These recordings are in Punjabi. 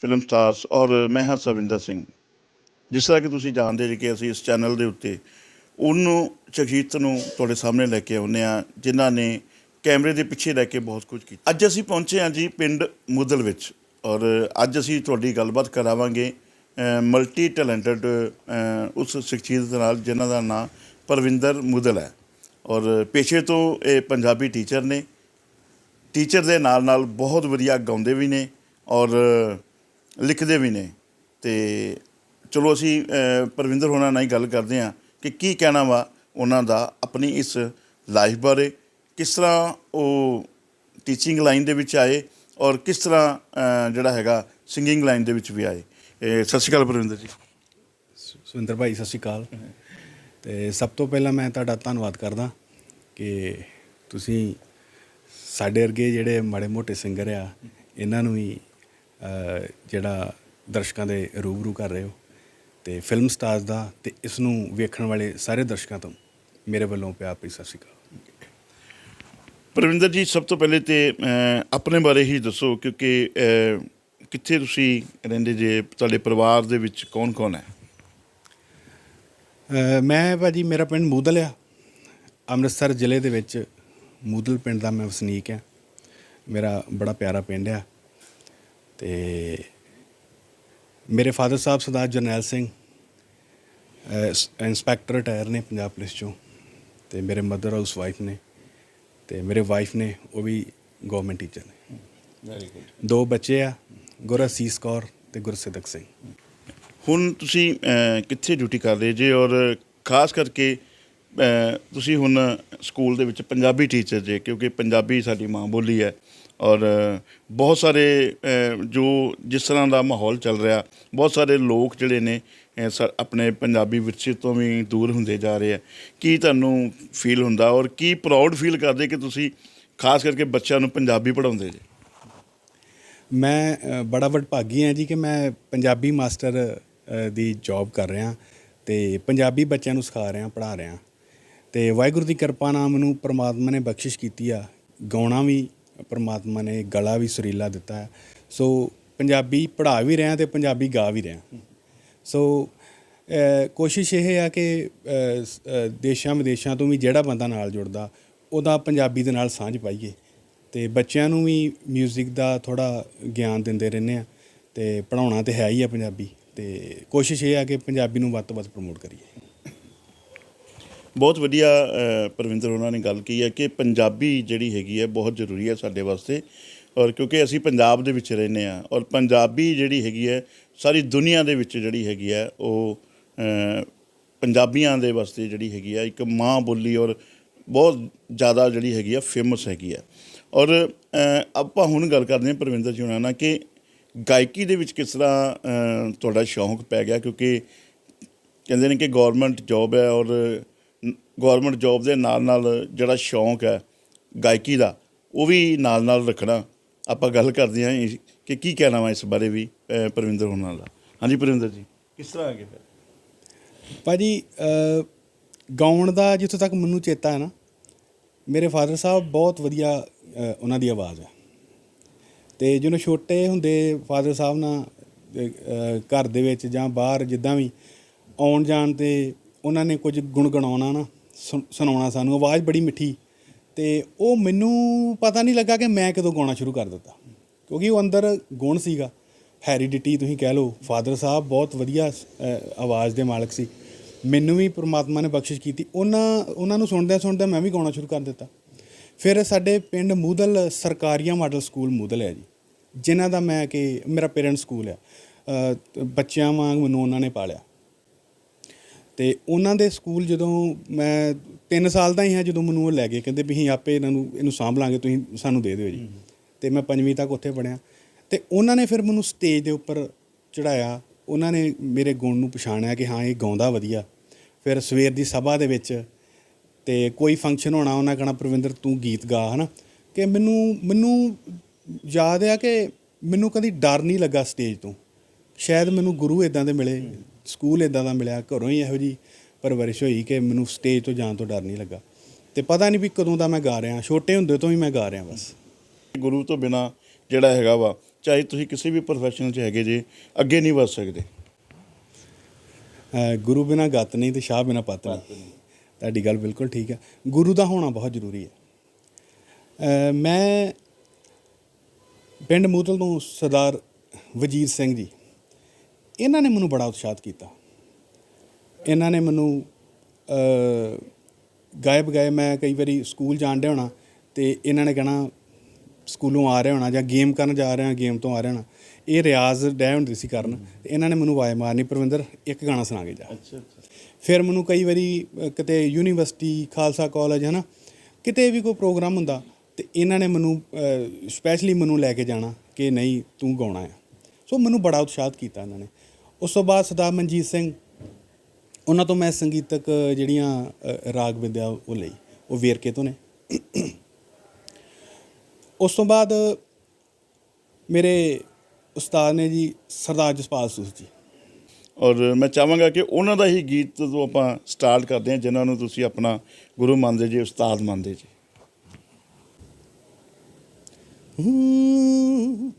ਫਿਲਮ ਸਟਾਰਸ ਔਰ ਮੈਂ ਹਾਂ ਸਵਿੰਦਰ ਸਿੰਘ। ਜਿਸ ਤਰ੍ਹਾਂ ਕਿ ਤੁਸੀਂ ਜਾਣਦੇ ਜੀ ਕਿ ਅਸੀਂ ਇਸ ਚੈਨਲ ਦੇ ਉੱਤੇ ਉਹਨੂੰ ਸ਼ਖਸੀਅਤ ਨੂੰ ਤੁਹਾਡੇ ਸਾਹਮਣੇ ਲੈ ਕੇ ਆਉਂਦੇ ਆ ਜਿਨ੍ਹਾਂ ਨੇ ਕੈਮਰੇ ਦੇ ਪਿੱਛੇ ਲੈ ਕੇ ਬਹੁਤ ਕੁਝ ਕੀਤਾ। ਅੱਜ ਅਸੀਂ ਪਹੁੰਚੇ ਹਾਂ ਜੀ ਪਿੰਡ ਮੁਦਲ ਵਿੱਚ ਔਰ ਅੱਜ ਅਸੀਂ ਤੁਹਾਡੀ ਗੱਲਬਾਤ ਕਰਾਵਾਂਗੇ ਮਲਟੀ ਟੈਲੈਂਟਡ ਉਸ ਸ਼ਖਸੀਅਤ ਦੇ ਨਾਲ ਜਿਨ੍ਹਾਂ ਦਾ ਨਾਮ ਪਰਵਿੰਦਰ ਮੁਦਲ ਹੈ। ਔਰ ਪੇਸ਼ੇ ਤੋਂ ਇਹ ਪੰਜਾਬੀ ਟੀਚਰ ਨੇ। ਟੀਚਰ ਦੇ ਨਾਲ ਨਾਲ ਬਹੁਤ ਵਧੀਆ ਗਾਉਂਦੇ ਵੀ ਨੇ ਔਰ ਲਿਖਦੇ ਵੀ ਨੇ। ਤੇ ਚਲੋ ਅਸੀਂ ਪਰਵਿੰਦਰ ਹੋਣਾ ਨਾਲ ਹੀ ਗੱਲ ਕਰਦੇ ਹਾਂ ਕਿ ਕੀ ਕਹਿਣਾ ਵਾ ਉਹਨਾਂ ਦਾ ਆਪਣੀ ਇਸ ਲਾਈਫ ਬਾਰੇ। ਕਿਸ ਤਰ੍ਹਾਂ ਉਹ ਟੀਚਿੰਗ ਲਾਈਨ ਦੇ ਵਿੱਚ ਆਏ ਔਰ ਕਿਸ ਤਰ੍ਹਾਂ ਜਿਹੜਾ ਹੈਗਾ ਸਿੰਗਿੰਗ ਲਾਈਨ ਦੇ ਵਿੱਚ ਵੀ ਆਏ। ਸਤਿ ਸ਼੍ਰੀ ਅਕਾਲ ਪਰਵਿੰਦਰ ਜੀ। ਸੁਰਿੰਦਰ ਭਾਈ, ਸਤਿ ਸ਼੍ਰੀ ਅਕਾਲ। ਤੇ ਸਭ ਤੋਂ ਪਹਿਲਾਂ ਮੈਂ ਤੁਹਾਡਾ ਧੰਨਵਾਦ ਕਰਦਾ ਕਿ ਤੁਸੀਂ ਸਾਡੇ ਵਰਗੇ ਜਿਹੜੇ ਮਾੜੇ ਮੋਟੇ ਸਿੰਗਰ ਆ, ਇਹਨਾਂ ਨੂੰ ਵੀ ਜਿਹੜਾ ਦਰਸ਼ਕਾਂ ਦੇ ਰੂਬਰੂ ਕਰ ਰਹੇ ਹੋ ਤੇ ਫਿਲਮ ਸਟਾਰਸ ਦਾ ਤੇ ਇਸ ਨੂੰ ਵੇਖਣ ਵਾਲੇ ਸਾਰੇ ਦਰਸ਼ਕਾਂ ਤੋਂ ਮੇਰੇ ਵੱਲੋਂ ਪਿਆਰ ਭਰੀ ਸਤਿ ਸ਼੍ਰੀ ਅਕਾਲ। ਪਰਵਿੰਦਰ ਜੀ ਸਭ ਤੋਂ ਪਹਿਲੇ ਤੇ ਆਪਣੇ ਬਾਰੇ ਹੀ ਦੱਸੋ ਕਿਉਂਕਿ ਕਿੱਥੇ ਤੁਸੀਂ ਰਹਿੰਦੇ ਜੇ? ਤੁਹਾਡੇ ਪਰਿਵਾਰ ਦੇ ਵਿੱਚ ਕੌਣ ਕੌਣ ਹੈ ਮੈਂ ਭਾਜੀ ਮੇਰਾ ਪਿੰਡ ਮੂਦਲ ਆ। ਅੰਮ੍ਰਿਤਸਰ ਜ਼ਿਲ੍ਹੇ ਦੇ ਵਿੱਚ ਮੂਦਲ ਪਿੰਡ ਦਾ ਮੈਂ ਵਸਨੀਕ ਆ ਮੇਰਾ ਬੜਾ ਪਿਆਰਾ ਪਿੰਡ ਆ। ਤੇ ਮੇਰੇ ਫਾਦਰ ਸਾਹਿਬ ਸਰਦਾਰ ਜਰਨੈਲ ਸਿੰਘ ਇੰਸਪੈਕਟਰ ਰਿਟਾਇਰ ਨੇ ਪੰਜਾਬ ਪੁਲਿਸ ਚੋਂ ਤੇ ਮੇਰੇ ਮਦਰ ਹਾਊਸ ਵਾਈਫ ਨੇ ਤੇ ਮੇਰੇ ਵਾਈਫ ਨੇ ਉਹ ਵੀ ਗਵਰਨਮੈਂਟ ਟੀਚਰ ਨੇ। ਵੈਰੀ ਗੁੱਡ ਦੋ ਬੱਚੇ ਆ ਗੁਰਸੀਸ ਕੌਰ ਤੇ ਗੁਰਸਿੱਧਕ ਸਿੰਘ। ਹੁਣ ਤੁਸੀਂ ਕਿੱਥੇ ਡਿਊਟੀ ਕਰ ਰਹੇ ਜੇ? ਔਰ ਖਾਸ ਕਰਕੇ ਤੁਸੀਂ ਹੁਣ ਸਕੂਲ ਦੇ ਵਿੱਚ ਪੰਜਾਬੀ ਟੀਚਰ ਜੇ ਕਿਉਂਕਿ ਪੰਜਾਬੀ ਸਾਡੀ ਮਾਂ ਬੋਲੀ ਹੈ। ਔਰ ਬਹੁਤ ਸਾਰੇ ਜੋ ਜਿਸ ਤਰ੍ਹਾਂ ਦਾ ਮਾਹੌਲ ਚੱਲ ਰਿਹਾ ਬਹੁਤ ਸਾਰੇ ਲੋਕ ਜਿਹੜੇ ਨੇ ਸ- ਆਪਣੇ ਪੰਜਾਬੀ ਵਿਰਸੇ ਤੋਂ ਵੀ ਦੂਰ ਹੁੰਦੇ ਜਾ ਰਹੇ ਆ। ਕੀ ਤੁਹਾਨੂੰ ਫੀਲ ਹੁੰਦਾ ਔਰ ਕੀ ਪ੍ਰਾਊਡ ਫੀਲ ਕਰਦੇ ਕਿ ਤੁਸੀਂ ਖਾਸ ਕਰਕੇ ਬੱਚਿਆਂ ਨੂੰ ਪੰਜਾਬੀ ਪੜ੍ਹਾਉਂਦੇ ਜੇ? ਮੈਂ ਅ, ਬੜਾ ਵਡਭਾਗੀ ਹਾਂ ਜੀ ਕਿ ਮੈਂ ਪੰਜਾਬੀ ਮਾਸਟਰ ਦੀ ਜੌਬ ਕਰ ਰਿਹਾ ਤੇ ਪੰਜਾਬੀ ਬੱਚਿਆਂ ਨੂੰ ਸਿਖਾ ਰਿਹਾ ਪੜ੍ਹਾ ਰਿਹਾ। ਤੇ ਵਾਹਿਗੁਰੂ ਦੀ ਕਿਰਪਾ ਨਾਲ ਮੈਨੂੰ ਪ੍ਰਮਾਤਮਾ ਨੇ ਬਖਸ਼ਿਸ਼ ਕੀਤੀ ਆ। ਗਾਉਣਾ ਵੀ ਪਰਮਾਤਮਾ ਨੇ ਗਲਾ ਵੀ ਸੁਰੀਲਾ ਦਿੱਤਾ ਸੋ ਪੰਜਾਬੀ ਪੜ੍ਹਾ ਵੀ ਰਿਹਾ ਤੇ ਪੰਜਾਬੀ ਗਾ ਵੀ ਰਿਹਾ ਸੋ ਕੋਸ਼ਿਸ਼ ਇਹ ਆ ਕਿ ਦੇਸ਼ਾਂ ਵਿਦੇਸ਼ਾਂ ਤੋਂ ਵੀ ਜਿਹੜਾ ਬੰਦਾ ਨਾਲ ਜੁੜਦਾ, ਉਹਦਾ ਪੰਜਾਬੀ ਦੇ ਨਾਲ ਸਾਂਝ ਪਾਈਏ। ਤੇ ਬੱਚਿਆਂ ਨੂੰ ਵੀ 뮤직 ਦਾ ਥੋੜਾ ਗਿਆਨ ਦਿੰਦੇ ਰਹਿੰਦੇ ਆ ਤੇ ਪੜਾਉਣਾ ਤੇ ਹੈ ਹੀ ਆ ਪੰਜਾਬੀ। ਤੇ ਕੋਸ਼ਿਸ਼ ਇਹ ਆ ਕਿ ਪੰਜਾਬੀ ਨੂੰ ਵੱਧ ਤੋਂ ਵੱਧ ਪ੍ਰਮੋਟ ਕਰੀਏ। ਬਹੁਤ ਵਧੀਆ ਅ, ਪਰਵਿੰਦਰ ਉਹਨਾਂ ਨੇ ਗੱਲ ਕੀ ਹੈ ਕਿ ਪੰਜਾਬੀ ਜਿਹੜੀ ਹੈਗੀ ਹੈ ਬਹੁਤ ਜ਼ਰੂਰੀ ਹੈ ਸਾਡੇ ਵਾਸਤੇ ਔਰ ਕਿਉਂਕਿ ਅਸੀਂ ਪੰਜਾਬ ਦੇ ਵਿੱਚ ਰਹਿੰਦੇ ਆ ਔਰ ਪੰਜਾਬੀ ਜਿਹੜੀ ਹੈਗੀ ਹੈ ਸਾਰੀ ਦੁਨੀਆ ਦੇ ਵਿੱਚ ਜਿਹੜੀ ਹੈਗੀ ਹੈ ਉਹ ਪੰਜਾਬੀਆਂ ਦੇ ਵਾਸਤੇ ਜਿਹੜੀ ਹੈਗੀ ਆ ਇੱਕ ਮਾਂ ਬੋਲੀ ਔਰ ਬਹੁਤ ਜ਼ਿਆਦਾ ਜਿਹੜੀ ਹੈਗੀ ਆ ਫੇਮਸ ਹੈਗੀ ਹੈ। ਔਰ ਆਪਾਂ ਹੁਣ ਗੱਲ ਕਰਦੇ ਹਾਂ ਪਰਵਿੰਦਰ ਜੀ ਉਹਨਾਂ ਨਾਲ ਕਿ ਗਾਇਕੀ ਦੇ ਵਿੱਚ ਕਿਸ ਤਰ੍ਹਾਂ ਤੁਹਾਡਾ ਸ਼ੌਂਕ ਪੈ ਗਿਆ ਕਿਉਂਕਿ ਕਹਿੰਦੇ ਨੇ ਕਿ ਗਵਰਨਮੈਂਟ ਜੌਬ ਹੈ ਔਰ ਗਵਰਨਮੈਂਟ ਜੌਬ ਦੇ ਨਾਲ ਨਾਲ ਜਿਹੜਾ ਸ਼ੌਂਕ ਹੈ ਗਾਇਕੀ ਦਾ ਉਹ ਵੀ ਨਾਲ ਨਾਲ ਰੱਖਣਾ। ਆਪਾਂ ਗੱਲ ਕਰਦੇ ਹਾਂ ਕਿ ਕੀ ਕਹਿਣਾ ਵਾ ਇਸ ਬਾਰੇ ਵੀ ਪਰਵਿੰਦਰ ਹੋਣਾ ਦਾ ਹਾਂਜੀ ਪਰਵਿੰਦਰ ਜੀ ਕਿਸ ਤਰ੍ਹਾਂ ਆਗੇ ਫਿਰ? ਭਾਜੀ ਅ, ਗਾਉਣ ਦਾ ਜਿੱਥੋਂ ਤੱਕ ਮੈਨੂੰ ਚੇਤਾ ਹੈ ਨਾ ਮੇਰੇ ਫਾਦਰ ਸਾਹਿਬ ਬਹੁਤ ਵਧੀਆ ਉਹਨਾਂ ਦੀ ਆਵਾਜ਼ ਹੈ। ਤੇ ਜਦੋਂ ਛੋਟੇ ਹੁੰਦੇ ਫਾਦਰ ਸਾਹਿਬ ਨਾਲ ਘਰ ਦੇ ਵਿੱਚ ਜਾਂ ਬਾਹਰ ਜਿੱਦਾਂ ਵੀ ਆਉਣ ਜਾਣ ਤੇ ਉਹਨਾਂ ਨੇ ਕੁਝ ਗੁਣਗੁਣਾਉਣਾ ਨਾ ਸੁਣਾਉਣਾ ਸਾਨੂੰ, ਆਵਾਜ਼ ਬੜੀ ਮਿੱਠੀ। ਤੇ ਉਹ ਮੈਨੂੰ ਪਤਾ ਨਹੀਂ ਲੱਗਾ ਕਿ ਮੈਂ ਕਦੋਂ ਗਾਉਣਾ ਸ਼ੁਰੂ ਕਰ ਦਿੱਤਾ। ਕਿਉਂਕਿ ਉਹ ਅੰਦਰ ਗੁਣ ਸੀਗਾ। ਹੈਰੀਡਿਟੀ ਤੁਸੀਂ ਕਹਿ ਲਓ, ਫਾਦਰ ਸਾਹਿਬ ਬਹੁਤ ਵਧੀਆ ਆਵਾਜ਼ ਦੇ ਮਾਲਕ ਸੀ। ਮੈਨੂੰ ਵੀ ਪ੍ਰਮਾਤਮਾ ਨੇ ਬਖਸ਼ਿਸ਼ ਕੀਤੀ। ਉਹਨਾਂ ਉਹਨਾਂ ਨੂੰ ਸੁਣਦਿਆਂ ਸੁਣਦਿਆਂ ਮੈਂ ਵੀ ਗਾਉਣਾ ਸ਼ੁਰੂ ਕਰ ਦਿੱਤਾ। ਫਿਰ ਸਾਡੇ ਪਿੰਡ ਮੂਦਲ ਸਰਕਾਰੀਆ ਮਾਡਲ ਸਕੂਲ ਮੂਦਲ ਹੈ ਜੀ। ਜਿਨ੍ਹਾਂ ਦਾ ਮੈਂ ਕਿ, ਮੇਰਾ ਪੇਰੈਂਟ ਸਕੂਲ ਆ। ਬੱਚਿਆਂ ਵਾਂਗ ਮੈਨੂੰ ਉਹਨਾਂ ਨੇ ਪਾਲਿਆ। ਤੇ ਉਹਨਾਂ ਦੇ ਸਕੂਲ ਜਦੋਂ ਮੈਂ 3 ਸਾਲ ਦਾ ਹੀ ਹਾਂ ਜਦੋਂ ਮੈਨੂੰ ਉਹ ਲੈ ਗਏ ਕਹਿੰਦੇ ਵੀ ਅਸੀਂ ਆਪੇ ਇਹਨਾਂ ਨੂੰ ਇਹਨੂੰ ਸਾਂਭ ਲਾਂਗੇ ਤੁਸੀਂ ਸਾਨੂੰ ਦੇ ਦਿਓ ਜੀ। ਤੇ ਮੈਂ ਪੰਜਵੀਂ ਤੱਕ ਉੱਥੇ ਪੜਿਆ ਤੇ ਉਹਨਾਂ ਨੇ ਫਿਰ ਮੈਨੂੰ ਸਟੇਜ ਦੇ ਉੱਪਰ ਚੜਾਇਆ ਉਹਨਾਂ ਨੇ ਮੇਰੇ ਗੁਣ ਨੂੰ ਪਛਾਣਿਆ ਕਿ ਹਾਂ ਇਹ ਗਾਉਂਦਾ ਵਧੀਆ। ਫਿਰ ਸਵੇਰ ਦੀ ਸਭਾ ਦੇ ਵਿੱਚ ਤੇ ਕੋਈ ਫੰਕਸ਼ਨ ਹੋਣਾ ਉਹਨਾਂ ਕਹਣਾ ਪ੍ਰਵਿੰਦਰ ਤੂੰ ਗੀਤ ਗਾ ਹਨਾ। ਕਿ ਮੈਨੂੰ ਮੈਨੂੰ ਯਾਦ ਆ ਕਿ ਮੈਨੂੰ ਕਦੀ ਡਰ ਨਹੀਂ ਲੱਗਾ ਸਟੇਜ ਤੋਂ। ਸ਼ਾਇਦ ਮੈਨੂੰ ਗੁਰੂ ਇਦਾਂ ਦੇ ਮਿਲੇ। ਸਕੂਲ ਇਦਾਂ ਦਾ ਮਿਲਿਆ ਘਰੋਂ ਹੀ ਇਹੋ ਜੀ ਪਰਵਰਿਸ਼ ਹੋਈ ਕਿ ਮੈਨੂੰ ਸਟੇਜ ਤੋਂ ਜਾਣ ਤੋਂ ਡਰ ਨਹੀਂ ਲੱਗਾ। ਤੇ ਪਤਾ ਨਹੀਂ ਵੀ ਕਦੋਂ ਦਾ ਮੈਂ ਗਾ ਰਿਹਾ ਛੋਟੇ ਹੁੰਦੇ ਤੋਂ ਹੀ ਮੈਂ ਗਾ ਰਿਹਾ ਬਸ। ਗੁਰੂ ਤੋਂ ਬਿਨਾ ਜਿਹੜਾ ਹੈਗਾ ਵਾ ਚਾਹੇ ਤੁਸੀਂ ਕਿਸੇ ਵੀ ਪ੍ਰੋਫੈਸ਼ਨ 'ਚ ਹੈਗੇ ਜੇ ਅੱਗੇ ਨਹੀਂ ਵਧ ਸਕਦੇ। ਗੁਰੂ ਬਿਨਾ ਗਤ ਨਹੀਂ ਤੇ ਸ਼ਾਹ ਬਿਨਾ ਪਤ ਨਹੀਂ। ਤੁਹਾਡੀ ਗੱਲ ਬਿਲਕੁਲ ਠੀਕ ਹੈ ਗੁਰੂ ਦਾ ਹੋਣਾ ਬਹੁਤ ਜ਼ਰੂਰੀ ਹੈ। ਮੈਂ ਪਿੰਡ ਮੂਤਲ ਤੋਂ ਸਰਦਾਰ ਵਜੀਰ ਸਿੰਘ ਜੀ ਇਹਨਾਂ ਨੇ ਮੈਨੂੰ ਬੜਾ ਉਤਸ਼ਾਹਿਤ ਕੀਤਾ। ਇਹਨਾਂ ਨੇ ਮੈਨੂੰ ਗਾਇਬ ਗਾਏ ਮੈਂ ਕਈ ਵਾਰੀ ਸਕੂਲ ਜਾਣ ਡਿਆ ਹੋਣਾ ਤੇ ਇਹਨਾਂ ਨੇ ਕਹਿਣਾ ਸਕੂਲੋਂ ਆ ਰਿਹਾ ਹੋਣਾ ਜਾਂ ਗੇਮ ਕਰਨ ਜਾ ਰਿਹਾ ਗੇਮ ਤੋਂ ਆ ਰਿਹਾ ਹੋਣਾ। ਇਹ ਰਿਆਜ਼ ਡੈ ਹੁੰਦੀ ਸੀ ਕਰਨ। ਤੇ ਇਹਨਾਂ ਨੇ ਮੈਨੂੰ ਆਵਾਜ਼ ਮਾਰਨੀ ਪ੍ਰਵਿੰਦਰ ਇੱਕ ਗਾਣਾ ਸੁਣਾ ਕੇ ਜਾ। ਅੱਛਾ ਅੱਛਾ। ਫਿਰ ਮੈਨੂੰ ਕਈ ਵਾਰੀ ਕਿਤੇ ਯੂਨੀਵਰਸਿਟੀ ਖਾਲਸਾ ਕਾਲਜ ਹੈ ਨਾ ਕਿਤੇ ਵੀ ਕੋਈ ਪ੍ਰੋਗਰਾਮ ਹੁੰਦਾ ਤੇ ਇਹਨਾਂ ਨੇ ਮੈਨੂੰ ਸਪੈਸ਼ਲੀ ਮੈਨੂੰ ਲੈ ਕੇ ਜਾਣਾ ਕਿ ਨਹੀਂ ਤੂੰ ਗਾਉਣਾ ਹੈ ਸੋ ਮੈਨੂੰ ਬੜਾ ਉਤਸ਼ਾਹਿਤ ਕੀਤਾ ਇਹਨਾਂ ਨੇ। ਉਸ ਤੋਂ ਬਾਅਦ ਸਰਦਾਰ ਮਨਜੀਤ ਸਿੰਘ ਉਹਨਾਂ ਤੋਂ ਮੈਂ ਸੰਗੀਤਕ ਜਿਹੜੀਆਂ ਰਾਗ ਵਿਦਿਆ ਉਹ ਲਈ ਉਹ ਵੇਰਕੇ ਤੋਂ ਨੇ ਉਸ ਤੋਂ ਬਾਅਦ ਮੇਰੇ ਉਸਤਾਦ ਨੇ ਜੀ ਸਰਦਾਰ ਜਸਪਾਲ ਸੂਸ ਜੀ ਔਰ ਮੈਂ ਚਾਹਾਂਗਾ ਕਿ ਉਹਨਾਂ ਦਾ ਹੀ ਗੀਤ ਤੋਂ ਆਪਾਂ ਸਟਾਰਟ ਕਰਦੇ ਹਾਂ ਜਿਨ੍ਹਾਂ ਨੂੰ ਤੁਸੀਂ ਆਪਣਾ ਗੁਰੂ ਮੰਨਦੇ ਜੀ ਉਸਤਾਦ ਮੰਨਦੇ ਜੀ ਹੂੰ।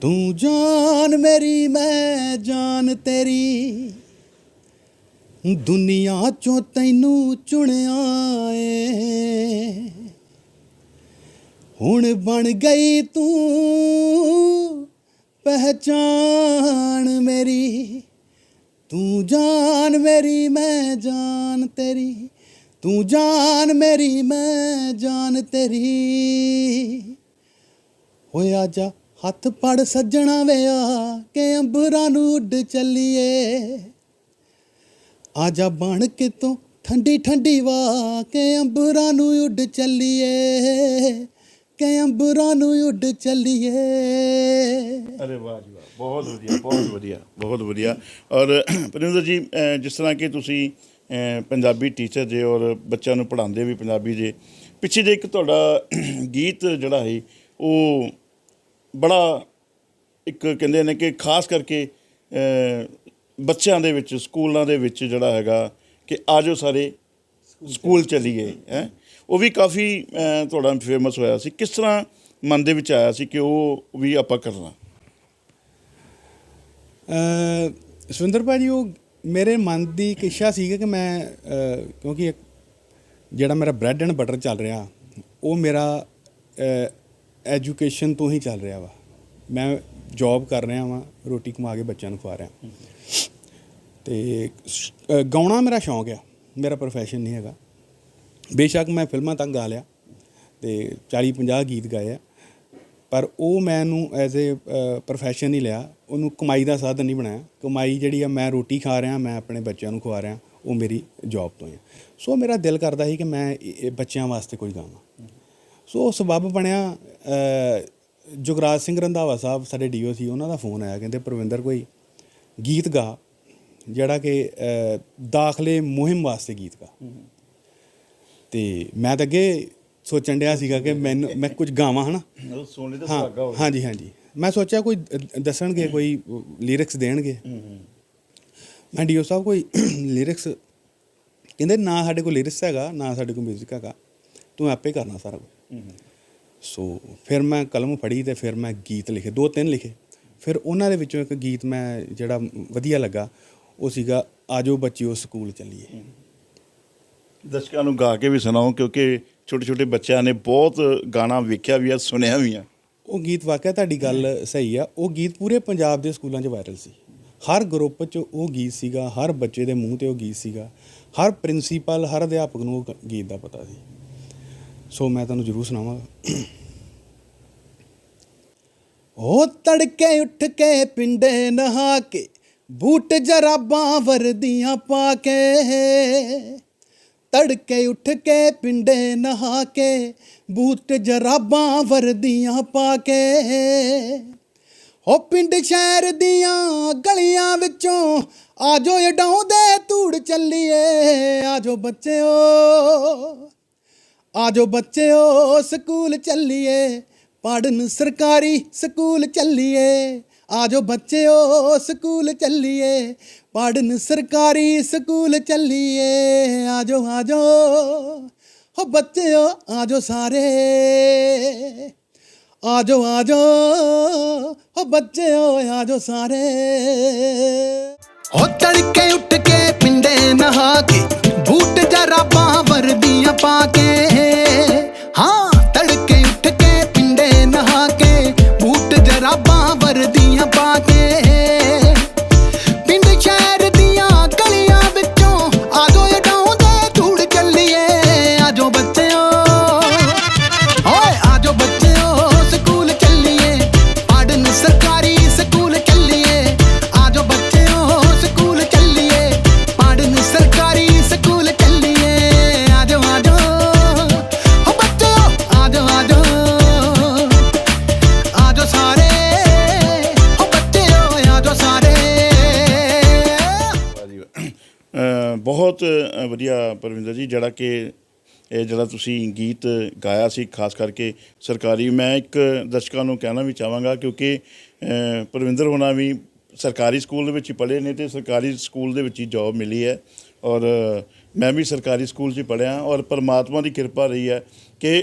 ਤੂੰ ਜਾਨ ਮੇਰੀ, ਮੈਂ ਜਾਨ ਤੇਰੀ। ਦੁਨੀਆ ਚੋਂ ਤੈਨੂੰ ਚੁਣਿਆ ਏ। ਹੁਣ ਬਣ ਗਈ ਤੂੰ ਪਹਿਚਾਨ ਮੇਰੀ। ਤੂੰ ਜਾਨ ਮੇਰੀ, ਮੈਂ ਜਾਨ ਤੇਰੀ। ਤੂੰ ਜਾਨ ਮੇਰੀ, ਮੈਂ ਜਾਨ ਤੇਰੀ। ਹੋਇਆ ਜਾ ਹੱਥ ਪੜ ਸੱਜਣਾ ਵਿਆ ਕਿ ਅੰਬਰਾਂ ਨੂੰ ਉੱਡ ਚੱਲੀਏ। ਆਜਾ ਬਣ ਕੇ ਠੰਡੀ ਠੰਡੀ ਵਾ ਕਿ ਅੰਬਰਾਂ ਨੂੰ ਉੱਡ ਚੱਲੀਏ। ਕਿ ਅੰਬਰਾਂ ਨੂੰ ਉੱਡ ਚੱਲੀਏ। ਅਰੇ ਵਾਹ ਜੀ ਵਾਹ, ਬਹੁਤ ਵਧੀਆ ਬਹੁਤ ਵਧੀਆ ਬਹੁਤ ਵਧੀਆ। ਔਰ ਪਰਿੰਦਰ ਜੀ ਜਿਸ ਤਰ੍ਹਾਂ ਕਿ ਤੁਸੀਂ ਪੰਜਾਬੀ ਟੀਚਰ ਜੇ ਔਰ ਬੱਚਿਆਂ ਨੂੰ ਪੜ੍ਹਾਉਂਦੇ ਵੀ ਪੰਜਾਬੀ ਜੇ, ਪਿੱਛੇ ਜੇ ਇੱਕ ਤੁਹਾਡਾ ਗੀਤ ਜਿਹੜਾ ਹੈ ਉਹ ਬੜਾ ਇੱਕ ਕਹਿੰਦੇ ਨੇ ਕਿ ਖਾਸ ਕਰਕੇ ਬੱਚਿਆਂ ਦੇ ਵਿੱਚ ਸਕੂਲਾਂ ਦੇ ਵਿੱਚ ਜਿਹੜਾ ਹੈਗਾ ਕਿ ਆਜੋ ਸਾਰੇ ਸਕੂਲ ਚੱਲੀਏ ਹੈ। ਉਹ ਵੀ ਕਾਫੀ ਤੁਹਾਡਾ ਫੇਮਸ ਹੋਇਆ ਸੀ। ਕਿਸ ਤਰ੍ਹਾਂ ਮਨ ਦੇ ਵਿੱਚ ਆਇਆ ਸੀ ਕਿ ਉਹ ਵੀ ਆਪਾਂ ਕਰਨਾ? ਅ ਸੁਰਿੰਦਰ ਭਾਜੀ ਉਹ ਮੇਰੇ ਮਨ ਦੀ ਇੱਛਾ ਸੀ ਕਿ ਮੈਂ ਕਿਉਂਕਿ ਜਿਹੜਾ ਮੇਰਾ ਬ੍ਰੈਡ ਐਂਡ ਬਟਰ ਚੱਲ ਰਿਹਾ ਉਹ ਮੇਰਾ ਐਜੂਕੇਸ਼ਨ ਤੋਂ ਹੀ ਚੱਲ ਰਿਹਾ ਵਾ। ਮੈਂ ਜੌਬ ਕਰ ਰਿਹਾ ਵਾਂ ਰੋਟੀ ਕਮਾ ਕੇ ਬੱਚਿਆਂ ਨੂੰ ਖਵਾ ਰਿਹਾ। ਤੇ ਅ, ਗਾਉਣਾ ਮੇਰਾ ਸ਼ੌਂਕ ਆ। ਮੇਰਾ ਪ੍ਰੋਫੈਸ਼ਨ ਨਹੀਂ ਹੈਗਾ। ਬੇਸ਼ੱਕ ਮੈਂ ਫਿਲਮਾਂ ਤੱਕ ਗਾ ਲਿਆ ਤੇ 40 50 ਗੀਤ ਗਾਏ ਆ। ਪਰ ਉਹ ਮੈਨੂੰ ਐਜ਼ ਅ ਪ੍ਰੋਫੈਸ਼ਨ ਨਹੀਂ ਲਿਆ। ਉਹਨੂੰ ਕਮਾਈ ਦਾ ਸਾਧਨ ਨਹੀਂ ਬਣਾਇਆ। ਕਮਾਈ ਜਿਹੜੀ ਆ ਮੈਂ ਰੋਟੀ ਖਾ ਰਿਹਾ ਮੈਂ ਆਪਣੇ ਬੱਚਿਆਂ ਨੂੰ ਖਵਾ ਰਿਹਾ ਉਹ ਮੇਰੀ ਜੌਬ ਤੋਂ ਆ। ਸੋ ਮੇਰਾ ਦਿਲ ਕਰਦਾ ਸੀ ਕਿ ਮੈਂ ਇਹ- ਇਹ ਬੱਚਿਆਂ ਵਾਸਤੇ ਕੁਝ ਗਾਵਾਂ। ਸੋ ਉਹ ਸਬਬ ਬਣਿਆ ਜੁਗਰਾਜ ਸਿੰਘ ਰੰਧਾਵਾ ਸਾਹਿਬ ਸਾਡੇ ਡੀਓ ਸੀ ਉਹਨਾਂ ਦਾ ਫੋਨ ਆਇਆ ਕਹਿੰਦੇ ਪ੍ਰਵਿੰਦਰ ਕੋਈ ਗੀਤ ਗਾ ਜਿਹੜਾ ਕਿ ਦਾਖਲੇ ਮੁਹਿੰਮ ਵਾਸਤੇ ਗੀਤ ਗਾ। ਤੇ ਮੈਂ ਤਾਂ ਅੱਗੇ ਸੋਚਣ ਡਿਆ ਸੀਗਾ ਕਿ ਮੈਨੂੰ ਮੈਂ ਕੁਝ ਗਾਵਾਂ ਹਨਾ? ਸੋਨੇ ਦਾ ਹਾਂ ਹਾਂਜੀ ਹਾਂਜੀ। ਮੈਂ ਸੋਚਿਆ ਕੋਈ ਦੱਸਣਗੇ ਕੋਈ ਲਿਰਿਕਸ ਦੇਣਗੇ। ਮੈਂ ਡੀਓ ਸਾਹਿਬ ਕੋਈ ਲਿਰਿਕਸ ਕਹਿੰਦੇ ਨਾ ਸਾਡੇ ਕੋਲ ਲਿਰਿਕਸ ਹੈਗਾ ਨਾ ਸਾਡੇ ਕੋਲ 뮤직 ਹੈਗਾ ਤੂੰ ਆਪੇ ਕਰਨਾ ਸਾਰਾ ਕੁਝ। ਸੋ ਫਿਰ ਮੈਂ ਕਲਮ ਫੜੀ ਤੇ ਫਿਰ ਮੈਂ ਗੀਤ ਲਿਖੇ ਦੋ ਤਿੰਨ ਲਿਖੇ। ਫਿਰ ਉਹਨਾਂ ਦੇ ਵਿੱਚੋਂ ਇੱਕ ਗੀਤ ਮੈਂ ਜਿਹੜਾ ਵਧੀਆ ਲੱਗਾ ਉਹ ਸੀਗਾ ਆਜੋ ਬੱਚਿਓ ਸਕੂਲ ਚੱਲੀਏ। ਦਰਸ਼ਕਾਂ ਨੂੰ ਗਾ ਕੇ ਵੀ ਸੁਣਾਓ ਕਿਉਂਕਿ ਛੋਟੇ ਛੋਟੇ ਬੱਚਿਆਂ ਨੇ ਬਹੁਤ ਗਾਣਾ ਵੇਖਿਆ ਵੀ ਆ ਸੁਣਿਆ ਵੀ ਆ। ਉਹ ਗੀਤ ਵਾਕਿਆ ਤੁਹਾਡੀ ਗੱਲ ਸਹੀ ਆ ਉਹ ਗੀਤ ਪੂਰੇ ਪੰਜਾਬ ਦੇ ਸਕੂਲਾਂ 'ਚ ਵਾਇਰਲ ਸੀ। ਹਰ ਗਰੁੱਪ 'ਚ ਉਹ ਗੀਤ ਸੀਗਾ ਹਰ ਬੱਚੇ ਦੇ ਮੂੰਹ ਤੇ ਉਹ ਗੀਤ ਸੀਗਾ ਹਰ ਪ੍ਰਿੰਸੀਪਲ ਹਰ ਅਧਿਆਪਕ ਨੂੰ ਉਹ ਗੀਤ ਦਾ ਪਤਾ ਸੀ। ਸੋ ਮੈਂ ਤੁਹਾਨੂੰ ਜ਼ਰੂਰ ਸੁਣਾਵਾਂਗਾ। ਉਹ ਤੜਕੇ ਉੱਠ ਕੇ ਪਿੰਡੇ ਨਹਾ ਕੇ, ਬੂਟ ਜਰਾਬਾਂ ਵਰਦੀਆਂ ਪਾ ਕੇ। ਤੜਕੇ ਉੱਠ ਕੇ ਪਿੰਡੇ ਨਹਾ ਕੇ, ਬੂਟ ਜਰਾਬਾਂ ਵਰਦੀਆਂ ਪਾ ਕੇ। ਹੋ ਪਿੰਡ ਸ਼ਹਿਰ ਦੀਆਂ ਗਲੀਆਂ ਵਿੱਚੋਂ ਆਜੋ ਉਡਾਉਂਦੇ ਧੂੜ ਚੱਲੀਏ ਆਜੋ ਬੱਚਿਓ। ਆਜੋ ਬੱਚਿਓ, ਸਕੂਲ ਚੱਲੀਏ। ਪੜਨ ਸਰਕਾਰੀ ਸਕੂਲ ਚੱਲੀਏ। ਆਜੋ ਬੱਚਿਓ, ਸਕੂਲ ਚੱਲੀਏ। ਪੜਨ ਸਰਕਾਰੀ ਸਕੂਲ ਚੱਲੀਏ। ਆਜੋ ਆਜੋ। ਹੋ ਬੱਚਿਓ, ਆਜੋ ਸਾਰੇ। ਆਜੋ ਆਜੋ। ਓ ਬੱਚਿਓ, ਆਜੋ ਸਾਰੇ। ਹੋ ਤੜਕੇ ਉੱਠ ਕੇ ਪਿੰਡੇ ਨਹਾ ਕੇ ਬੂਟ ਜਰਾਬਾਂ ਵਰਦੀਆਂ ਪਾ ਕੇ। ਬਹੁਤ ਵਧੀਆ ਪਰਵਿੰਦਰ ਜੀ, ਜਿਹੜਾ ਕਿ, ਇਹ ਜਿਹੜਾ ਤੁਸੀਂ ਗੀਤ ਗਾਇਆ ਸੀ, ਖਾਸ ਕਰਕੇ ਸਰਕਾਰੀ, ਮੈਂ ਇੱਕ ਦਰਸ਼ਕਾਂ ਨੂੰ ਕਹਿਣਾ ਵੀ ਚਾਹਾਂਗਾ ਕਿਉਂਕਿ ਪਰਵਿੰਦਰ ਹੋਣਾ ਵੀ ਸਰਕਾਰੀ ਸਕੂਲ ਦੇ ਵਿੱਚ ਹੀ ਪੜ੍ਹੇ ਨੇ ਤੇ ਸਰਕਾਰੀ ਸਕੂਲ ਦੇ ਵਿੱਚ ਹੀ ਜੌਬ ਮਿਲੀ ਹੈ ਔਰ ਮੈਂ ਵੀ ਸਰਕਾਰੀ ਸਕੂਲ 'ਚ ਪੜ੍ਹਿਆ ਔਰ ਪਰਮਾਤਮਾ ਦੀ ਕਿਰਪਾ ਰਹੀ ਹੈ ਕਿ